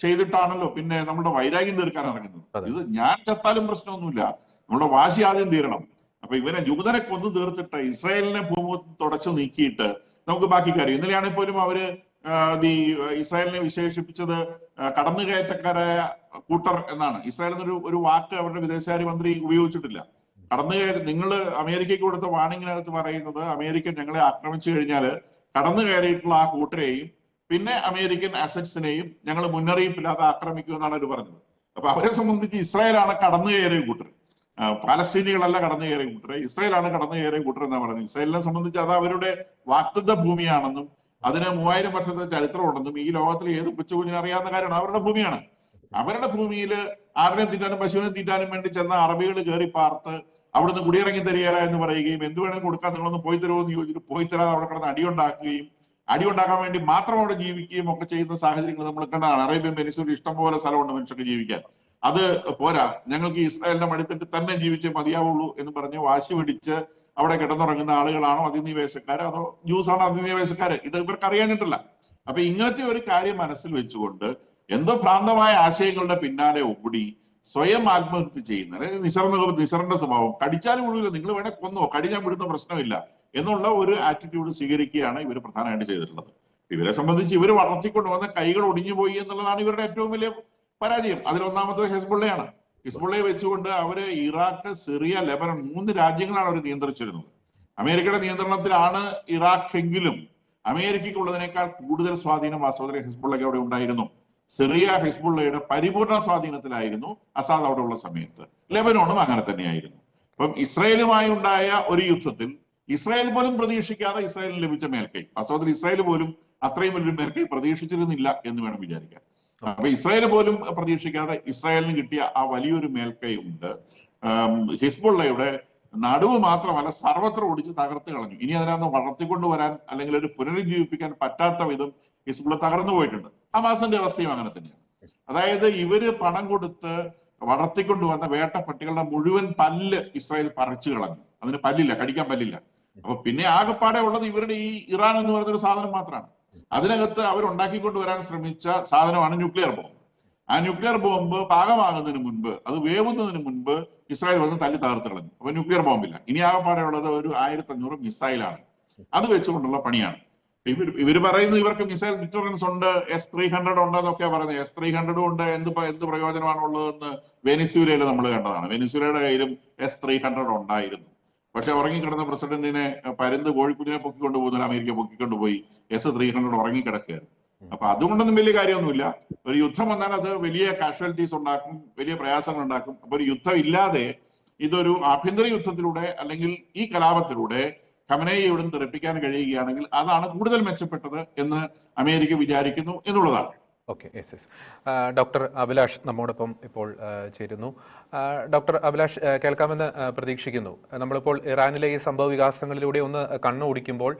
ചെയ്തിട്ടാണല്ലോ പിന്നെ നമ്മുടെ വൈരാഗ്യം തീർക്കാൻ ഇറങ്ങുന്നത്. ഇത് ഞാൻ ചത്താലും പ്രശ്നമൊന്നുമില്ല. നമ്മുടെ വാശി ആദ്യം തീരണം. അപ്പൊ ഇവനെ ജൂതനെ കൊന്നു തീർത്തിട്ട് ഇസ്രായേലിനെ ഭൂമി തുടച്ചു നീക്കിയിട്ട് നമുക്ക് ബാക്കി കാര്യം. ഇന്നലെയാണെങ്കിൽ പോലും അവർ ഈ ഇസ്രായേലിനെ വിശേഷിപ്പിച്ചത് കടന്നുകയറ്റക്കാരായ കൂട്ടർ എന്നാണ്. ഇസ്രായേൽ എന്നൊരു ഒരു വാക്ക് അവരുടെ വിദേശകാര്യ മന്ത്രി ഉപയോഗിച്ചിട്ടില്ല. കടന്നുകയറി നിങ്ങൾ അമേരിക്കയ്ക്ക് കൊടുത്ത വാണിങ്ങിനകത്ത് പറയുന്നത് അമേരിക്ക ഞങ്ങളെ ആക്രമിച്ചു കഴിഞ്ഞാൽ കടന്നു കയറിയിട്ടുള്ള ആ കൂട്ടരെയും പിന്നെ അമേരിക്കൻ അസറ്റ്സിനെയും ഞങ്ങൾ മുന്നറിയിപ്പില്ലാതെ ആക്രമിക്കുമെന്നാണ് അവർ പറഞ്ഞത്. അപ്പൊ അവരെ സംബന്ധിച്ച് ഇസ്രായേലാണ് കടന്നു കയറിയ കൂട്ടർ. പാലസ്തീനികളല്ല കടന്നു കയറിയ കൂട്ടർ. ഇസ്രായേലാണ് കടന്നു കയറിയ കൂട്ടർ എന്നാണ് പറഞ്ഞത് ഇസ്രായേലിനെ സംബന്ധിച്ച് അത് അവരുടെ വാക്തത്വ ഭൂമിയാണെന്നും അതിന് മൂവായിരം വർഷത്തെ ചരിത്രം ഉണ്ടെന്നും ഈ ലോകത്തിൽ ഏത് കൊച്ചുകുഞ്ഞിനും അറിയാവുന്ന കാര്യമാണ്. അവരുടെ ഭൂമിയാണ്. അവരുടെ ഭൂമിയിൽ ആടിനെ തീറ്റാനും പശുവിനെ തീറ്റാനും വേണ്ടി ചെന്ന അറബികൾ കയറി പാർത്ത് അവിടുന്ന് കുടിയിറങ്ങി തരികയില്ല എന്ന് പറയുകയും എന്ത് വേണമെങ്കിലും കൊടുക്കാൻ നിങ്ങളൊന്ന് പോയി തരുമോ എന്ന് ചോദിച്ചിട്ട് പോയി തരാതെ അവിടെ കിടന്ന് അടിയുണ്ടാക്കുകയും അടിയുണ്ടാക്കാൻ വേണ്ടി മാത്രം അവിടെ ജീവിക്കുകയും ഒക്കെ ചെയ്യുന്ന സാഹചര്യങ്ങൾ നമ്മൾ കണ്ടതാണ് അറേബ്യൻ പെനിസുലിൽ ഇഷ്ടംപോലെ സ്ഥലമുണ്ട് മനുഷ്യർക്ക് ജീവിക്കാൻ. അത് പോരാ. ഞങ്ങൾക്ക് ഇസ്രായേലിന്റെ മടിത്തിട്ട് തന്നെ ജീവിച്ചേ മതിയാവുള്ളൂ എന്ന് പറഞ്ഞ് വാശി പിടിച്ച് അവിടെ കിടന്നുറങ്ങുന്ന ആളുകളാണോ അധിനിവേശക്കാർ അതോ ജ്യൂസാണോ അധിനിവേശക്കാര്? ഇത് ഇവർക്ക് അറിയാനിട്ടില്ല അപ്പൊ ഇങ്ങനത്തെ ഒരു കാര്യം മനസ്സിൽ വെച്ചുകൊണ്ട് എന്തോ ഭ്രാന്തമായ ആശയങ്ങളുടെ പിന്നാലെ ഓടി സ്വയം ആത്മഹത്യ ചെയ്യുന്ന നിസർണ നിസറിന്റെ സ്വഭാവം. കടിച്ചാലും വിടൂല നിങ്ങൾ വേണേ കൊന്നോ കടിഞ്ഞാൽ വിടുന്ന പ്രശ്നമില്ല എന്നുള്ള ഒരു ആറ്റിറ്റ്യൂഡ് സ്വീകരിക്കുകയാണ് ഇവർ പ്രധാനമായിട്ട് ചെയ്തിട്ടുള്ളത്. ഇവരെ സംബന്ധിച്ച് ഇവർ വളർത്തിക്കൊണ്ട് വന്ന കൈകൾ ഒടിഞ്ഞു പോയി എന്നുള്ളതാണ് ഇവരുടെ ഏറ്റവും വലിയ പരാജയം. അതിലൊന്നാമത്തെ ഹെസ്ബുള്ളയാണ്. ഹിസ്ബുള്ളയെ വെച്ചുകൊണ്ട് അവർ ഇറാഖ് സിറിയ ലെബനൻ മൂന്ന് രാജ്യങ്ങളാണ് അവർ നിയന്ത്രിച്ചിരുന്നത്. അമേരിക്കയുടെ നിയന്ത്രണത്തിലാണ് ഇറാഖ് എങ്കിലും അമേരിക്കയ്ക്കുള്ളതിനേക്കാൾ കൂടുതൽ സ്വാധീനം വാസ്തവത്തിൽ ഹിസ്ബുള്ളയ്ക്ക് അവിടെ ഉണ്ടായിരുന്നു. സിറിയ ഹെസ്ബുള്ളയുടെ പരിപൂർണ സ്വാധീനത്തിലായിരുന്നു അസാദ് അവിടെ ഉള്ള സമയത്ത്. ലെബനോണും അങ്ങനെ തന്നെയായിരുന്നു. അപ്പം ഇസ്രായേലുമായി ഉണ്ടായ ഒരു യുദ്ധത്തിൽ ഇസ്രായേൽ പോലും പ്രതീക്ഷിക്കാതെ ഇസ്രായേലിന് ലഭിച്ച മേൽക്കൈ. വാസ്തവത്തിൽ ഇസ്രായേൽ പോലും അത്രയും വലിയൊരു മേൽക്കൈ പ്രതീക്ഷിച്ചിരുന്നില്ല എന്ന് വേണം വിചാരിക്കാൻ. അപ്പൊ ഇസ്രായേൽ പോലും പ്രതീക്ഷിക്കാതെ ഇസ്രായേലിന് കിട്ടിയ ആ വലിയൊരു മേൽക്കൈ ഉണ്ട്. ഹിസ്ബുള്ളയുടെ നടുവ് മാത്രമല്ല സർവത്ര ഒടിച്ച് തകർത്ത് കളഞ്ഞു. ഇനി അതിനകത്ത് വളർത്തിക്കൊണ്ടുവരാൻ അല്ലെങ്കിൽ ഒരു പുനരുജ്ജീവിപ്പിക്കാൻ പറ്റാത്ത വിധം ഹിസ്ബുള്ള തകർന്നു പോയിട്ടുണ്ട്. ഹമാസിന്റെ അവസ്ഥയും അങ്ങനെ തന്നെയാണ്. അതായത് ഇവർ പണം കൊടുത്ത് വളർത്തിക്കൊണ്ടു വേട്ട പട്ടികളുടെ മുഴുവൻ പല്ല് ഇസ്രായേൽ പറിച്ചു കളഞ്ഞു. അതിന് പല്ലില്ല കടിക്കാൻ പല്ലില്ല. അപ്പൊ പിന്നെ ആകെപ്പാടെ ഉള്ളത് ഇവരുടെ ഈ ഇറാൻ എന്ന് പറയുന്ന ഒരു സാധനം മാത്രമാണ്. അതിനകത്ത് അവർ ഉണ്ടാക്കിക്കൊണ്ട് വരാൻ ശ്രമിച്ച സാധനമാണ് ന്യൂക്ലിയർ ബോംബ്. ആ ന്യൂക്ലിയർ ബോംബ് പാകമാകുന്നതിന് മുൻപ് അത് വേവുന്നതിന് മുൻപ് ഇസ്രായേൽ വന്ന് തല്ലി തകർത്ത് കളഞ്ഞു. അപ്പൊ ന്യൂക്ലിയർ ബോംബില്ല ഇനി ആകെപ്പാടെ ഉള്ളത് ഒരു ആയിരത്തി അഞ്ഞൂറ് മിസൈലാണ്. അത് വെച്ചുകൊണ്ടുള്ള പണിയാണ്. ഇവർ ഇവർ പറയുന്നു ഇവർക്ക് മിസൈൽ ഡിറ്ററൻസ് ഉണ്ട് എസ് ത്രീ ഹൺഡ്രഡ് ഉണ്ട് എന്നൊക്കെ പറയുന്നത്. എസ് ത്രീ ഹൺഡ്രഡും ഉണ്ട്. എന്ത് എന്ത് പ്രയോജനമാണുള്ളതെന്ന് വെനിസ്യൂലയിൽ നമ്മൾ കണ്ടതാണ്. വെനിസ്യൂലയുടെ കയ്യിലും എസ് ത്രീ ഹൺഡ്രഡ് ഉണ്ടായിരുന്നു. പക്ഷെ ഉറങ്ങിക്കിടന്ന പ്രസിഡന്റിനെ പരുന്ന് കോഴിക്കുഞ്ഞിനെ പൊക്കിക്കൊണ്ട് പോകുന്നില്ല അമേരിക്ക പൊക്കിക്കൊണ്ടുപോയി എസ് ത്രീ ഹൺഡ്രഡ് ഉറങ്ങിക്കിടക്കുകയായിരുന്നു. അപ്പൊ അതുകൊണ്ടൊന്നും വലിയ കാര്യമൊന്നുമില്ല. ഒരു യുദ്ധം വന്നാൽ അത് വലിയ കാഷ്വാലിറ്റീസ് ഉണ്ടാക്കും വലിയ പ്രയാസങ്ങൾ ഉണ്ടാക്കും. അപ്പൊ ഒരു യുദ്ധം ഇല്ലാതെ ഇതൊരു ആഭ്യന്തര യുദ്ധത്തിലൂടെ അല്ലെങ്കിൽ ഈ കലാപത്തിലൂടെ ഖമനയെയോടും തെറിപ്പിക്കാൻ കഴിയുകയാണെങ്കിൽ അതാണ് കൂടുതൽ മെച്ചപ്പെട്ടത് എന്ന് അമേരിക്ക വിചാരിക്കുന്നു എന്നുള്ളതാണ്. Okay yes yes doctor Abhilash നമ്മോടൊപ്പം ഇപ്പോൾ ചേരുന്നു. ഡോക്ടർ അഭിലാഷ് കേൾക്കാമെന്ന് ആ, പ്രതീക്ഷിക്കുന്നു. നമ്മളിപ്പോൾ ഇറാനിലെ ഈ സംഭവ വികാസങ്ങളിലൂടെ ഒന്ന് കണ്ണു ഓടിക്കുമ്പോൾ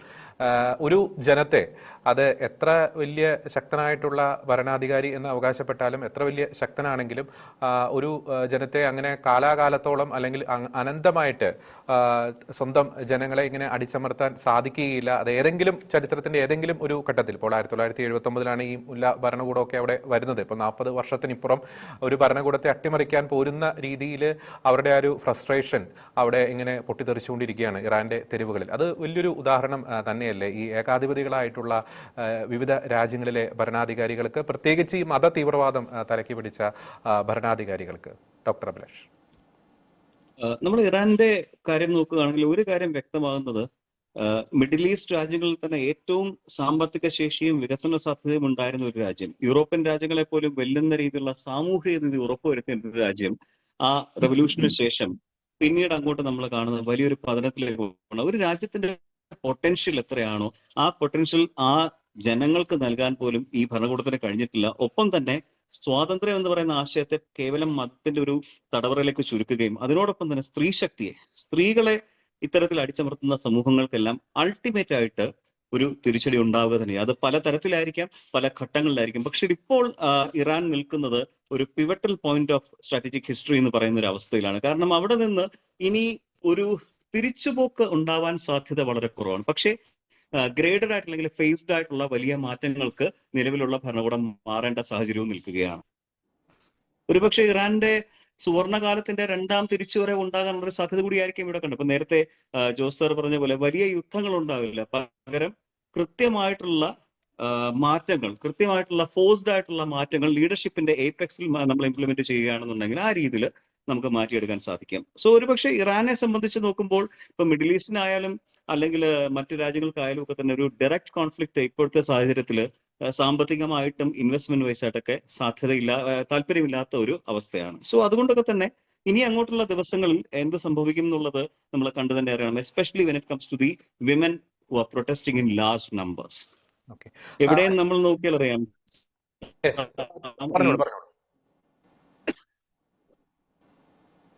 ഒരു ജനത്തെ അത് എത്ര വലിയ ശക്തനായിട്ടുള്ള ഭരണാധികാരി എന്ന് അവകാശപ്പെട്ടാലും എത്ര വലിയ ശക്തനാണെങ്കിലും ഒരു ജനത്തെ അങ്ങനെ കാലാകാലത്തോളം അല്ലെങ്കിൽ അനന്തമായിട്ട് സ്വന്തം ജനങ്ങളെ ഇങ്ങനെ അടിച്ചമർത്താൻ സാധിക്കുകയില്ല. അത് ഏതെങ്കിലും ചരിത്രത്തിന്റെ ഏതെങ്കിലും ഒരു ഘട്ടത്തിൽ ഇപ്പോൾ ആയിരത്തി തൊള്ളായിരത്തി എഴുപത്തി ഒമ്പതിലാണ് ഈ മുല്ല ഭരണകൂടമൊക്കെ അവിടെ വരുന്നത്. ഇപ്പോൾ നാൽപ്പത് വർഷത്തിനിപ്പുറം ഒരു ഭരണകൂടത്തെ അട്ടിമറിക്കാൻ പോരുന്ന രീതിയിൽ അവരുടെ ആ ഒരു ഫ്രസ്ട്രേഷൻ അവിടെ ഇങ്ങനെ പൊട്ടിത്തെറിച്ചുകൊണ്ടിരിക്കുകയാണ് ഇറാന്റെ തെരുവുകളിൽ. അത് വലിയൊരു ഉദാഹരണം തന്നെയല്ലേ? ഈ ഏകാധിപതികളായിട്ടുള്ള വിവിധ രാജ്യങ്ങളിലെ ഭരണാധികാരികൾക്ക് പ്രത്യേകിച്ച് ഈ മത തീവ്രവാദം തലക്കി പിടിച്ച ഭരണാധികാരികൾക്ക്. ഡോക്ടർ അഭിലാഷ്. നമ്മൾ ഇറാന്റെ കാര്യം നോക്കുകയാണെങ്കിൽ ഒരു കാര്യം വ്യക്തമാകുന്നത് മിഡിൽ ഈസ്റ്റ് രാജ്യങ്ങളിൽ തന്നെ ഏറ്റവും സാമ്പത്തിക ശേഷിയും വികസന സാധ്യതയും ഉണ്ടായിരുന്ന ഒരു രാജ്യം. യൂറോപ്യൻ രാജ്യങ്ങളെ പോലും വെല്ലുന്ന രീതിയിലുള്ള സാമൂഹിക നീതി ഉറപ്പുവരുത്തിയ ഒരു രാജ്യം ആ റവല്യൂഷന് ശേഷം. പിന്നീട് അങ്ങോട്ട് നമ്മൾ കാണുന്നത് വലിയൊരു പതനത്തിലേക്ക് പോകണം ഒരു രാജ്യത്തിന്റെ പൊട്ടൻഷ്യൽ എത്രയാണോ ആ പൊട്ടൻഷ്യൽ ആ ജനങ്ങൾക്ക് നൽകാൻ പോലും ഈ ഭരണകൂടത്തിന് കഴിഞ്ഞിട്ടില്ല. ഒപ്പം തന്നെ സ്വാതന്ത്ര്യം എന്ന് പറയുന്ന ആശയത്തെ കേവലം മതത്തിന്റെ ഒരു തടവറയിലേക്ക് ചുരുക്കുകയും അതിനോടൊപ്പം തന്നെ സ്ത്രീ ശക്തിയെ സ്ത്രീകളെ ഇത്തരത്തിൽ അടിച്ചമർത്തുന്ന സമൂഹങ്ങൾക്കെല്ലാം അൾട്ടിമേറ്റ് ആയിട്ട് ഒരു തിരിച്ചടി ഉണ്ടാവുക തന്നെ. അത് പല തരത്തിലായിരിക്കാം പല ഘട്ടങ്ങളിലായിരിക്കും. പക്ഷെ ഇപ്പോൾ ഇറാൻ നിൽക്കുന്നത് ഒരു pivotal point of strategic history എന്ന് പറയുന്ന ഒരു അവസ്ഥയിലാണ്. കാരണം അവിടെ നിന്ന് ഇനി ഒരു തിരിച്ചുപോക്ക് ഉണ്ടാവാൻ സാധ്യത വളരെ കുറവാണ്. പക്ഷേ ഗ്രേഡഡ് ആയിട്ട് അല്ലെങ്കിൽ ഫേസ്ഡ് ആയിട്ടുള്ള വലിയ മാറ്റങ്ങൾക്ക് നിലവിലുള്ള ഭരണകൂടം മാറേണ്ട സാഹചര്യവും നിൽക്കുകയാണ്. ഒരുപക്ഷെ ഇറാന്റെ സുവർണകാലത്തിന്റെ രണ്ടാം തിരിച്ചുവരവ് ഉണ്ടാകാനുള്ള ഒരു സാധ്യത കൂടിയായിരിക്കും ഇവിടെ കണ്ടത്. ഇപ്പൊ നേരത്തെ ജോസ് സാർ പറഞ്ഞ പോലെ വലിയ യുദ്ധങ്ങൾ ഉണ്ടാവില്ല. പകരം കൃത്യമായിട്ടുള്ള മാറ്റങ്ങൾ കൃത്യമായിട്ടുള്ള ഫോഴ്സ്ഡ് ആയിട്ടുള്ള മാറ്റങ്ങൾ ലീഡർഷിപ്പിന്റെ ഏപെക്സിൽ നമ്മൾ ഇംപ്ലിമെന്റ് ചെയ്യുകയാണെന്നുണ്ടെങ്കിൽ ആ രീതിയിൽ നമുക്ക് മാറ്റിയെടുക്കാൻ സാധിക്കും. സോ ഒരുപക്ഷെ ഇറാനെ സംബന്ധിച്ച് നോക്കുമ്പോൾ ഇപ്പൊ മിഡിൽ ഈസ്റ്റിനായാലും അല്ലെങ്കിൽ മറ്റു രാജ്യങ്ങൾക്കായാലും ഒക്കെ തന്നെ ഒരു ഡയറക്റ്റ് കോൺഫ്ലിക്റ്റ് ഇപ്പോഴത്തെ സാഹചര്യത്തിൽ സാമ്പത്തികമായിട്ടും ഇൻവെസ്റ്റ്മെന്റ് വൈസ് ആയിട്ടൊക്കെ സാധ്യതയില്ല താല്പര്യമില്ലാത്ത ഒരു അവസ്ഥയാണ്. സോ അതുകൊണ്ടൊക്കെ തന്നെ ഇനി അങ്ങോട്ടുള്ള ദിവസങ്ങളിൽ എന്ത് സംഭവിക്കും എന്നുള്ളത് നമ്മൾ കണ്ടു തന്നെ അറിയണം especially when it comes to the women who are protesting in large numbers എവിടെയും നമ്മൾ നോക്കിയാൽ അറിയാം.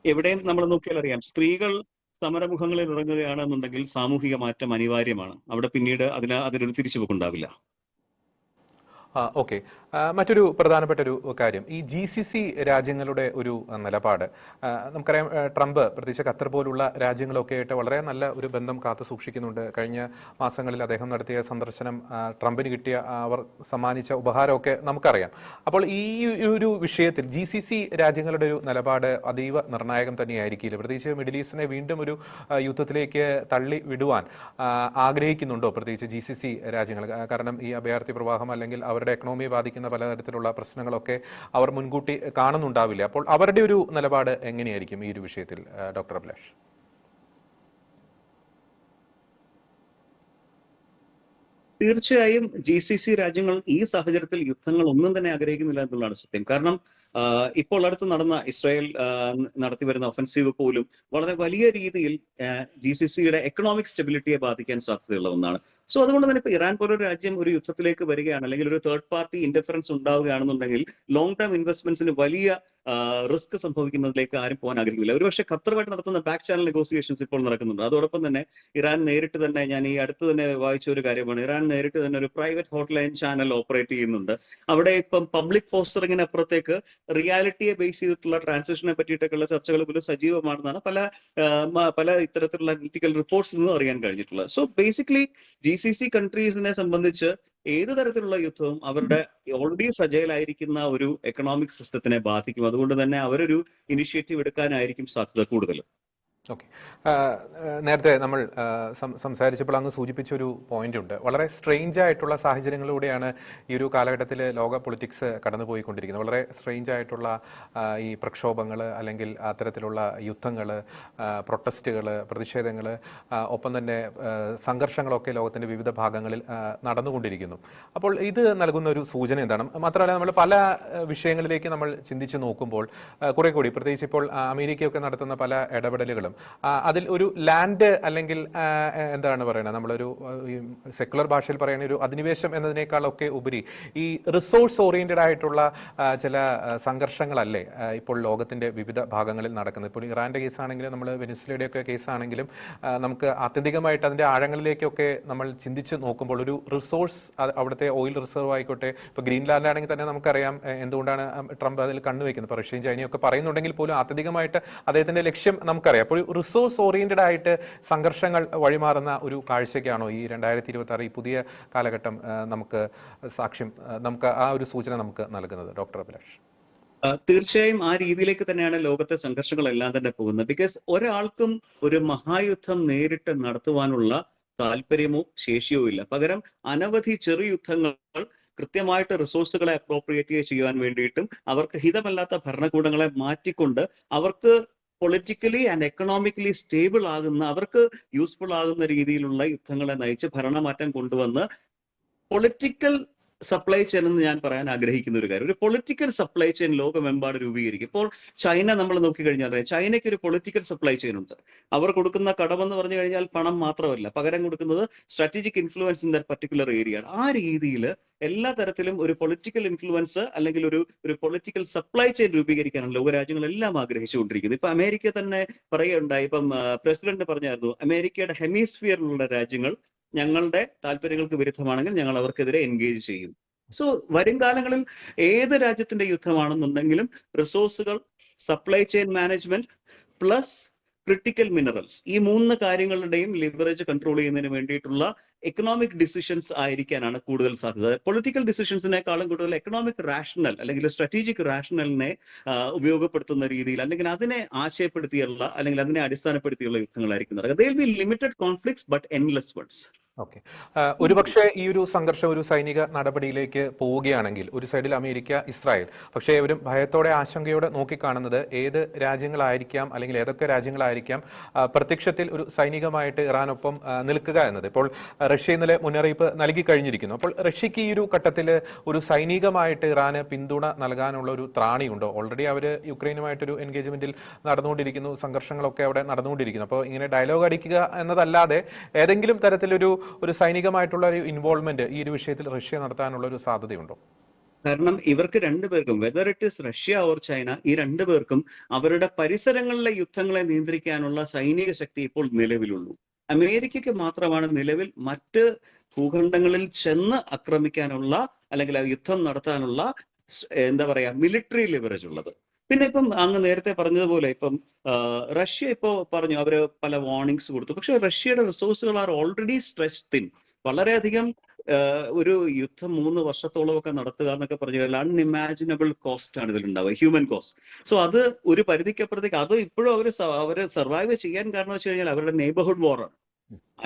എവിടെയും നമ്മൾ നോക്കിയാൽ അറിയാം സ്ത്രീകൾ സമരമുഖങ്ങളിൽ ഇറങ്ങുകയാണെന്നുണ്ടെങ്കിൽ സാമൂഹിക മാറ്റം അനിവാര്യമാണ്. അവിടെ പിന്നീട് അതിന് അതിനൊരു തിരിച്ചുപോക്കുണ്ടാവില്ല. ഓക്കെ. മറ്റൊരു പ്രധാനപ്പെട്ട ഒരു കാര്യം. ഈ ജി സി സി രാജ്യങ്ങളുടെ ഒരു നിലപാട്. നമുക്കറിയാം ട്രംപ് പ്രത്യേകിച്ച് ഖത്തർ പോലുള്ള രാജ്യങ്ങളൊക്കെ ആയിട്ട് വളരെ നല്ല ഒരു ബന്ധം കാത്തു സൂക്ഷിക്കുന്നുണ്ട്. കഴിഞ്ഞ മാസങ്ങളിൽ അദ്ദേഹം നടത്തിയ സന്ദർശനം ട്രംപിന് കിട്ടിയ അവർ സമ്മാനിച്ച ഉപഹാരമൊക്കെ നമുക്കറിയാം. അപ്പോൾ ഈ ഒരു വിഷയത്തിൽ ജി സി സി രാജ്യങ്ങളുടെ ഒരു നിലപാട് അതീവ നിർണായകം തന്നെയായിരിക്കില്ല? പ്രത്യേകിച്ച് മിഡിൽ ഈസ്റ്റിനെ വീണ്ടും ഒരു യുദ്ധത്തിലേക്ക് തള്ളി വിടുവാൻ ആഗ്രഹിക്കുന്നുണ്ടോ പ്രത്യേകിച്ച് ജി സി സി രാജ്യങ്ങൾ? കാരണം ഈ അഭയാർത്ഥി പ്രവാഹം അല്ലെങ്കിൽ അവരുടെ എക്കണോമിയെ ബാധിക്കുന്ന പലതരത്തിലുള്ള പ്രശ്നങ്ങളൊക്കെ അവർ മുൻകൂട്ടി കാണുന്നുണ്ടാവില്ല. അപ്പോൾ അവരുടെ ഒരു നിലപാട് എങ്ങനെയായിരിക്കും ഈ ഒരു വിഷയത്തിൽ ഡോക്ടർ അഭിലാഷ്? തീർച്ചയായും ജി സി സി രാജ്യങ്ങൾ ഈ സാഹചര്യത്തിൽ യുദ്ധങ്ങൾ ഒന്നും തന്നെ ആഗ്രഹിക്കുന്നില്ല എന്നുള്ളതാണ് സത്യം. കാരണം ഇപ്പോൾ അടുത്ത് നടന്ന ഇസ്രായേൽ നടത്തി വരുന്ന ഒഫൻസീവ് പോലും വളരെ വലിയ രീതിയിൽ ജി സി സിയുടെ എക്കണോമിക് സ്റ്റെബിലിറ്റിയെ ബാധിക്കാൻ സാധ്യതയുള്ള ഒന്നാണ്. സോ അതുകൊണ്ട് തന്നെ ഇപ്പൊ ഇറാൻ പോലൊരു രാജ്യം ഒരു യുദ്ധത്തിലേക്ക് വരികയാണ് അല്ലെങ്കിൽ ഒരു തേർഡ് പാർട്ടി ഇന്റർഫറൻസ് ഉണ്ടാവുകയാണെന്നുണ്ടെങ്കിൽ ലോങ് ടേം ഇൻവെസ്റ്റ്മെന്റ്സിന് വലിയ റിസ്ക് സംഭവിക്കുന്നതിലേക്ക് ആരും പോകാൻ ആഗ്രഹിക്കില്ല. ഒരുപക്ഷെ ഖത്തറുമായിട്ട് നടത്തുന്ന ബാക്ക് ചാനൽ നെഗോസിയേഷൻസ് ഇപ്പോൾ നടക്കുന്നുണ്ട്. അതോടൊപ്പം തന്നെ ഇറാൻ നേരിട്ട് തന്നെ ഞാൻ ഈ അടുത്ത് തന്നെ വായിച്ച ഒരു കാര്യമാണ് ഇറാൻ നേരിട്ട് തന്നെ ഒരു പ്രൈവറ്റ് ഹോട്ട്ലൈൻ ചാനൽ ഓപ്പറേറ്റ് ചെയ്യുന്നുണ്ട്. അവിടെ ഇപ്പം പബ്ലിക് പോസ്റ്ററിങ്ങിന് അപ്പുറത്തേക്ക് റിയാലിറ്റിയെ ബേസ് ചെയ്തിട്ടുള്ള ട്രാൻസാക്ഷനെ പറ്റിയിട്ടൊക്കെയുള്ള ചർച്ചകൾ പോലും സജീവമാണെന്നാണ് പല പല ഇത്തരത്തിലുള്ള അനലിറ്റിക്കൽ റിപ്പോർട്ട്സ് നിന്നും അറിയാൻ കഴിഞ്ഞിട്ടുള്ളത്. So basically G C C കൺട്രീസിനെ സംബന്ധിച്ച് ഏത് തരത്തിലുള്ള യുദ്ധവും അവരുടെ ഓൾറെഡി ഫ്രജയിലായിരിക്കുന്ന ഒരു എക്കണോമിക് സിസ്റ്റത്തിനെ ബാധിക്കും. അതുകൊണ്ട് തന്നെ അവരൊരു ഇനിഷ്യേറ്റീവ് എടുക്കാനായിരിക്കും സാധ്യത കൂടുതൽ. ഓക്കെ. നേരത്തെ നമ്മൾ സംസാരിച്ചപ്പോൾ അങ്ങ് സൂചിപ്പിച്ചൊരു പോയിന്റ് ഉണ്ട് വളരെ സ്ട്രെയിഞ്ച് ആയിട്ടുള്ള സാഹചര്യങ്ങളിലൂടെയാണ് ഈ ഒരു കാലഘട്ടത്തിൽ ലോക പൊളിറ്റിക്സ് കടന്നുപോയിക്കൊണ്ടിരിക്കുന്നത്. വളരെ സ്ട്രെയിഞ്ച് ആയിട്ടുള്ള ഈ പ്രക്ഷോഭങ്ങൾ അല്ലെങ്കിൽ അത്തരത്തിലുള്ള യുദ്ധങ്ങൾ പ്രൊട്ടസ്റ്റുകൾ പ്രതിഷേധങ്ങൾ ഒപ്പം തന്നെ സംഘർഷങ്ങളൊക്കെ ലോകത്തിന്റെ വിവിധ ഭാഗങ്ങളിൽ നടന്നുകൊണ്ടിരിക്കുന്നു. അപ്പോൾ ഇത് നൽകുന്ന ഒരു സൂചന എന്താണ്? മാത്രമല്ല നമ്മൾ പല വിഷയങ്ങളിലേക്ക് നമ്മൾ ചിന്തിച്ച് നോക്കുമ്പോൾ കുറെ കൂടി പ്രത്യേകിച്ച് ഇപ്പോൾ അമേരിക്കയൊക്കെ നടത്തുന്ന പല ഇടപെടലുകളും ആ, അതിൽ ഒരു ലാൻഡ് അല്ലെങ്കിൽ എന്താണ് പറയുന്നത് നമ്മളൊരു സെക്കുലർ ഭാഷയിൽ പറയുന്ന ഒരു അധിനിവേശം എന്നതിനേക്കാളൊക്കെ ഉപരി ഈ റിസോഴ്സ് ഓറിയന്റഡ് ആയിട്ടുള്ള ചില സംഘർഷങ്ങളല്ലേ ഇപ്പോൾ ലോകത്തിന്റെ വിവിധ ഭാഗങ്ങളിൽ നടക്കുന്നത്. ഇപ്പോൾ ഇറാന്റെ കേസാണെങ്കിലും നമ്മൾ വെനിസ്ലയുടെ ഒക്കെ കേസാണെങ്കിലും നമുക്ക് ആത്യന്തികമായിട്ട് അതിന്റെ ആഴങ്ങളിലേക്കൊക്കെ നമ്മൾ ചിന്തിച്ച് നോക്കുമ്പോൾ ഒരു റിസോഴ്സ് അവിടുത്തെ ഓയിൽ റിസർവ് ആയിക്കോട്ടെ ഇപ്പോൾ ഗ്രീൻലാൻഡ് ആണെങ്കിൽ തന്നെ നമുക്കറിയാം എന്തുകൊണ്ടാണ് ട്രംപ് അതിൽ കണ്ണുവെക്കുന്നത്. ഇപ്പോൾ റഷ്യയും ചൈനയും ഒക്കെ പറയുന്നുണ്ടെങ്കിൽ പോലും ആത്യന്തികമായിട്ട് അദ്ദേഹത്തിന്റെ ലക്ഷ്യം നമുക്കറിയാം. അപ്പോൾ റിസോഴ്സ് ഓറിയന്റഡ് ആയിട്ട് സംഘർഷങ്ങൾ വഴിമാറുന്ന ഒരു കാഴ്ചയ്ക്കാണോ ഈ രണ്ടായിരത്തി ഇരുപത്തി ആറ് ഈ പുതിയ കാലഘട്ടം നമുക്ക് സാക്ഷ്യം നമുക്ക് ആ ഒരു സൂചന നമുക്ക് നൽകുന്നത്? ഡോക്ടർ അഭിലാഷ്. തീർച്ചയായും ആ രീതിയിലേക്ക് തന്നെയാണ് ലോകത്തെ സംഘർഷങ്ങളെല്ലാം തന്നെ പോകുന്നത്. ബിക്കോസ് ഒരാൾക്കും ഒരു മഹായുദ്ധം നേരിട്ട് നടത്തുവാനുള്ള താല്പര്യമോ ശേഷിയോ ഇല്ല. പകരം അനവധി ചെറു യുദ്ധങ്ങൾ കൃത്യമായിട്ട് റിസോഴ്സുകളെ അപ്രോപ്രിയേറ്റ് ചെയ്യുവാൻ വേണ്ടിയിട്ടും അവർക്ക് ഹിതമല്ലാത്ത ഭരണകൂടങ്ങളെ മാറ്റിക്കൊണ്ട് അവർക്ക് പൊളിറ്റിക്കലി ആൻഡ് എക്കണോമിക്കലി സ്റ്റേബിൾ ആകുന്ന അവർക്ക് യൂസ്ഫുൾ ആകുന്ന രീതിയിലുള്ള യുദ്ധങ്ങളെ നയിച്ച് ഭരണമാറ്റം കൊണ്ടുവന്ന് പൊളിറ്റിക്കൽ സപ്ലൈ ചെയിൻ എന്ന് ഞാൻ പറയാൻ ആഗ്രഹിക്കുന്ന ഒരു കാര്യം. ഒരു പൊളിറ്റിക്കൽ സപ്ലൈ ചെയിൻ ലോകമെമ്പാട് രൂപീകരിക്കും. ഇപ്പോൾ ചൈന നമ്മൾ നോക്കിക്കഴിഞ്ഞാൽ അറിയാം ചൈനയ്ക്ക് ഒരു പൊളിറ്റിക്കൽ സപ്ലൈ ചെയിൻ ഉണ്ട്. അവർ കൊടുക്കുന്ന കടമെന്ന് പറഞ്ഞു കഴിഞ്ഞാൽ പണം മാത്രമല്ല. പകരം കൊടുക്കുന്നത് strategic influence in the particular area ആണ്. ആ രീതിയിൽ എല്ലാ തരത്തിലും ഒരു പൊളിറ്റിക്കൽ ഇൻഫ്ലുവൻസ് അല്ലെങ്കിൽ ഒരു ഒരു പൊളിറ്റിക്കൽ സപ്ലൈ ചെയിൻ രൂപീകരിക്കാനാണ് ലോകരാജ്യങ്ങളെല്ലാം ആഗ്രഹിച്ചുകൊണ്ടിരിക്കുന്നത്. ഇപ്പൊ അമേരിക്ക തന്നെ പറയുകയുണ്ടായി. ഇപ്പം പ്രസിഡന്റ് പറഞ്ഞായിരുന്നു അമേരിക്കയുടെ ഹെമിസ്ഫിയറിലുള്ള രാജ്യങ്ങൾ ഞങ്ങളുടെ താല്പര്യങ്ങൾക്ക് വിരുദ്ധമാണെങ്കിൽ ഞങ്ങൾ അവർക്കെതിരെ എൻഗേജ് ചെയ്യും. സോ വരും കാലങ്ങളിൽ ഏത് രാജ്യത്തിന്റെ യുദ്ധമാണെന്നുണ്ടെങ്കിലും റിസോഴ്സുകൾ supply chain management plus critical minerals ഈ മൂന്ന് കാര്യങ്ങളുടെയും ലിവറേജ് കൺട്രോൾ ചെയ്യുന്നതിന് വേണ്ടിയിട്ടുള്ള എക്കണോമിക് ഡിസിഷൻസ് ആയിരിക്കാനാണ് കൂടുതൽ സാധ്യത. പൊളിറ്റിക്കൽ ഡിസിഷൻസിനേക്കാളും കൂടുതൽ എക്കണോമിക് റാഷണൽ അല്ലെങ്കിൽ സ്ട്രാറ്റജിക് റാഷണലിനെ ഉപയോഗപ്പെടുത്തുന്ന രീതിയിൽ അല്ലെങ്കിൽ അതിനെ ആശയപ്പെടുത്തിയുള്ള അല്ലെങ്കിൽ അതിനെ അടിസ്ഥാനപ്പെടുത്തിയുള്ള യുദ്ധങ്ങളായിരിക്കും be limited conflicts but endless ones okay. ഒരുപക്ഷെ ഈ ഒരു സംഘർഷം ഒരു സൈനിക നടപടിയിലേക്ക് പോവുകയാണെങ്കിൽ ഒരു സൈഡിൽ അമേരിക്ക ഇസ്രായേൽ പക്ഷേ അവരും ഭയത്തോടെ ആശങ്കയോടെ നോക്കിക്കാണുന്നത് ഏത് രാജ്യങ്ങളായിരിക്കാം അല്ലെങ്കിൽ ഏതൊക്കെ രാജ്യങ്ങളായിരിക്കാം പ്രത്യക്ഷത്തിൽ ഒരു സൈനികമായിട്ട് ഇറാനൊപ്പം നിൽക്കുക എന്നത്. ഇപ്പോൾ റഷ്യ ഇന്നലെ മുന്നറിയിപ്പ് നൽകി കഴിഞ്ഞിരിക്കുന്നു. അപ്പോൾ റഷ്യക്ക് ഈ ഒരു ഘട്ടത്തിൽ ഒരു സൈനികമായിട്ട് ഇറാന് പിന്തുണ നൽകാനുള്ള ഒരു ത്രാണിയുണ്ടോ? ഓൾറെഡി അവർ യുക്രൈനുമായിട്ടൊരു എൻഗേജ്മെന്റിൽ നടന്നുകൊണ്ടിരിക്കുന്നു സംഘർഷങ്ങളൊക്കെ അവിടെ നടന്നുകൊണ്ടിരിക്കുന്നു. അപ്പോൾ ഇങ്ങനെ ഡയലോഗ് അടിക്കുക എന്നതല്ലാതെ ഏതെങ്കിലും തരത്തിലൊരു ഒരു സൈനികമായിട്ടുള്ള ഒരു ഇൻവോൾവ്മെന്റ് ഈ ഒരു വിഷയത്തിൽ റഷ്യ നടത്താനുള്ള ഒരു സാധ്യതയുണ്ടോ? കാരണം ഇവർക്ക് രണ്ടുപേർക്കും whether it is Russia or China ഈ രണ്ടുപേർക്കും അവരുടെ പരിസരങ്ങളിലെ യുദ്ധങ്ങളെ നിയന്ത്രിക്കാനുള്ള സൈനിക ശക്തി ഇപ്പോൾ നിലവിലുള്ളൂ. അമേരിക്കയ്ക്ക് മാത്രമാണ് നിലവിൽ മറ്റ് ഭൂഖണ്ഡങ്ങളിൽ ചെന്ന് ആക്രമിക്കാനുള്ള അല്ലെങ്കിൽ യുദ്ധം നടത്താനുള്ള എന്താ പറയാ മിലിറ്ററി ലിവറേജ് ഉള്ളത്. പിന്നെ ഇപ്പം അങ്ങ് നേരത്തെ പറഞ്ഞതുപോലെ ഇപ്പം റഷ്യ ഇപ്പോ പറഞ്ഞു അവർ പല വാർണിംഗ്സ് കൊടുത്തു. പക്ഷെ റഷ്യയുടെ റിസോഴ്സുകൾ ആർ ഓൾറെഡി സ്ട്രെച്ച് തിൻ വളരെയധികം ഒരു യുദ്ധം മൂന്ന് വർഷത്തോളം ഒക്കെ നടത്തുക എന്നൊക്കെ പറഞ്ഞു കഴിഞ്ഞാൽ അൺഇമാജിനബിൾ കോസ്റ്റ് ആണ് ഇതിലുണ്ടാവുക ഹ്യൂമൻ കോസ്റ്റ് സോ അത് ഒരു പരിധിക്കപ്പുറത്തേക്ക് അത് ഇപ്പോഴും അവർ അവർ സർവൈവ് ചെയ്യാൻ കാരണം വെച്ച് കഴിഞ്ഞാൽ അവരുടെ നെയ്ബർഹുഡ് വാറാണ്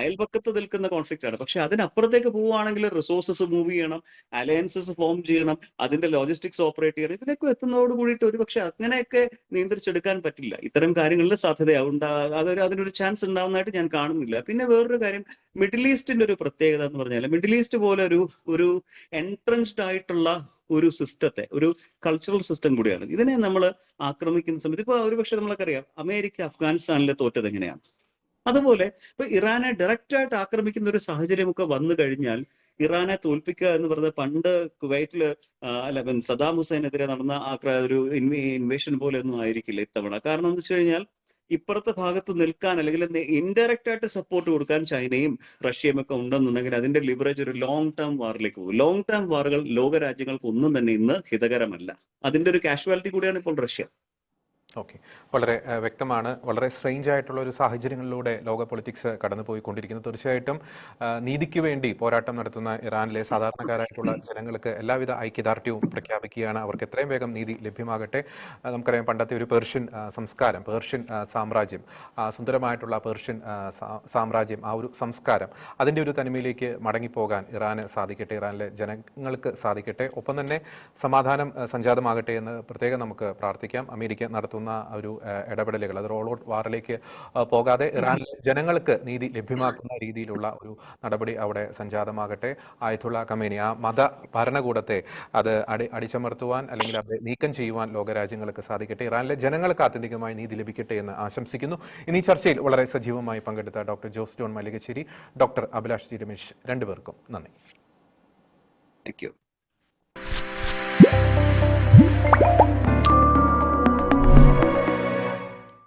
അയൽപക്കത്ത് നിൽക്കുന്ന കോൺഫ്ലിക്റ്റ് ആണ്. പക്ഷെ അതിനപ്പുറത്തേക്ക് പോവുകയാണെങ്കിൽ റിസോഴ്സസ് മൂവ് ചെയ്യണം അലയൻസസ് ഫോം ചെയ്യണം അതിന്റെ ലോജിസ്റ്റിക്സ് ഓപ്പറേറ്റ് ചെയ്യണം. ഇതിനൊക്കെ എത്തുന്നതോട് കൂടിയിട്ട് ഒരു പക്ഷെ അങ്ങനെയൊക്കെ നിയന്ത്രിച്ചെടുക്കാൻ പറ്റില്ല. ഇത്തരം കാര്യങ്ങളിൽ സാധ്യത അതൊരു അതിനൊരു ചാൻസ് ഉണ്ടാവുന്നതായിട്ട് ഞാൻ കാണുന്നില്ല. പിന്നെ വേറൊരു കാര്യം മിഡിൽ ഈസ്റ്റിന്റെ ഒരു പ്രത്യേകത എന്ന് പറഞ്ഞാൽ മിഡിൽ ഈസ്റ്റ് പോലെ ഒരു ഒരു എൻട്രൻസ്ഡ് ആയിട്ടുള്ള ഒരു സിസ്റ്റത്തെ ഒരു കൾച്ചറൽ സിസ്റ്റം കൂടിയാണ്. ഇതിനെ നമ്മൾ ആക്രമിക്കുന്ന സമയത്ത് ഇപ്പൊ ഒരുപക്ഷെ നമ്മളൊക്കെ അറിയാം അമേരിക്ക അഫ്ഗാനിസ്ഥാനിലെ തോറ്റത് എങ്ങനെയാണ്? അതുപോലെ ഇപ്പൊ ഇറാനെ ഡയറക്റ്റ് ആയിട്ട് ആക്രമിക്കുന്ന ഒരു സാഹചര്യമൊക്കെ വന്നു കഴിഞ്ഞാൽ ഇറാനെ തോൽപ്പിക്കുക എന്ന് പറഞ്ഞത് പണ്ട് കുവൈറ്റിൽ അല്ല സദാം ഹുസൈനെതിരെ നടന്ന ഒരു ഇൻവേഷൻ പോലെ ഒന്നും ആയിരിക്കില്ല ഇത്തവണ. കാരണം എന്ന് വെച്ച് കഴിഞ്ഞാൽ ഇപ്പുറത്തെ ഭാഗത്ത് നിൽക്കാൻ അല്ലെങ്കിൽ ഇൻഡയറക്റ്റ് ആയിട്ട് സപ്പോർട്ട് കൊടുക്കാൻ ചൈനയും റഷ്യയും ഒക്കെ ഉണ്ടെന്നുണ്ടെങ്കിൽ അതിന്റെ ലിവറേജ് ഒരു ലോങ് ടേം വാറിലേക്ക് പോകും. ലോങ് ടേം വാറുകൾ ലോകരാജ്യങ്ങൾക്ക് ഒന്നും തന്നെ ഇന്ന് ഹിതകരമല്ല. അതിന്റെ ഒരു കാഷ്വാലിറ്റി കൂടിയാണ് ഇപ്പോൾ റഷ്യ. ഓക്കെ. വളരെ വ്യക്തമാണ്. വളരെ സ്ട്രെയിഞ്ച് ആയിട്ടുള്ള ഒരു സാഹചര്യങ്ങളിലൂടെ ലോക പൊളിറ്റിക്സ് കടന്നു പോയിക്കൊണ്ടിരിക്കുന്നു തീർച്ചയായിട്ടും നീതിക്ക് വേണ്ടി പോരാട്ടം നടത്തുന്ന ഇറാനിലെ സാധാരണക്കാരായിട്ടുള്ള ജനങ്ങൾക്ക് എല്ലാവിധ ഐക്യദാർഢ്യവും പ്രഖ്യാപിക്കുകയാണ്. അവർക്ക് എത്രയും വേഗം നീതി ലഭ്യമാകട്ടെ. നമുക്കറിയാം പണ്ടത്തെ ഒരു പേർഷ്യൻ സംസ്കാരം പേർഷ്യൻ സാമ്രാജ്യം സുന്ദരമായിട്ടുള്ള പേർഷ്യൻ സാമ്രാജ്യം ആ ഒരു സംസ്കാരം അതിന്റെ ഒരു തനിമയിലേക്ക് മടങ്ങിപ്പോകാൻ ഇറാന് സാധിക്കട്ടെ ഇറാനിലെ ജനങ്ങൾക്ക് സാധിക്കട്ടെ. ഒപ്പം തന്നെ സമാധാനം സംജാതമാകട്ടെ എന്ന് പ്രത്യേകം നമുക്ക് പ്രാർത്ഥിക്കാം. അമേരിക്ക നടത്തുന്ന ഒരു ആ, ഇടപെടലുകൾ. അത് റോൾ ഔട്ട് വാറിലേക്ക് പോകാതെ ഇറാനിലെ ജനങ്ങൾക്ക് നീതി ലഭ്യമാക്കുന്ന രീതിയിലുള്ള ഒരു നടപടി അവിടെ സംജാതമാകട്ടെ. ആയത്തുള്ള കമേനി ആ മത ഭരണകൂടത്തെ അത് അടി അടിച്ചമർത്തുവാൻ അല്ലെങ്കിൽ അത് നീക്കം ചെയ്യുവാൻ ലോകരാജ്യങ്ങൾക്ക് സാധിക്കട്ടെ. ഇറാനിലെ ജനങ്ങൾക്ക് ആത്യന്തികമായി നീതി ലഭിക്കട്ടെ എന്ന് ആശംസിക്കുന്നു. ഇനി ചർച്ചയിൽ വളരെ സജീവമായി പങ്കെടുത്ത doctor Jose John Mallikassery doctor Abhilash G Ramesh രണ്ടുപേർക്കും നന്ദി.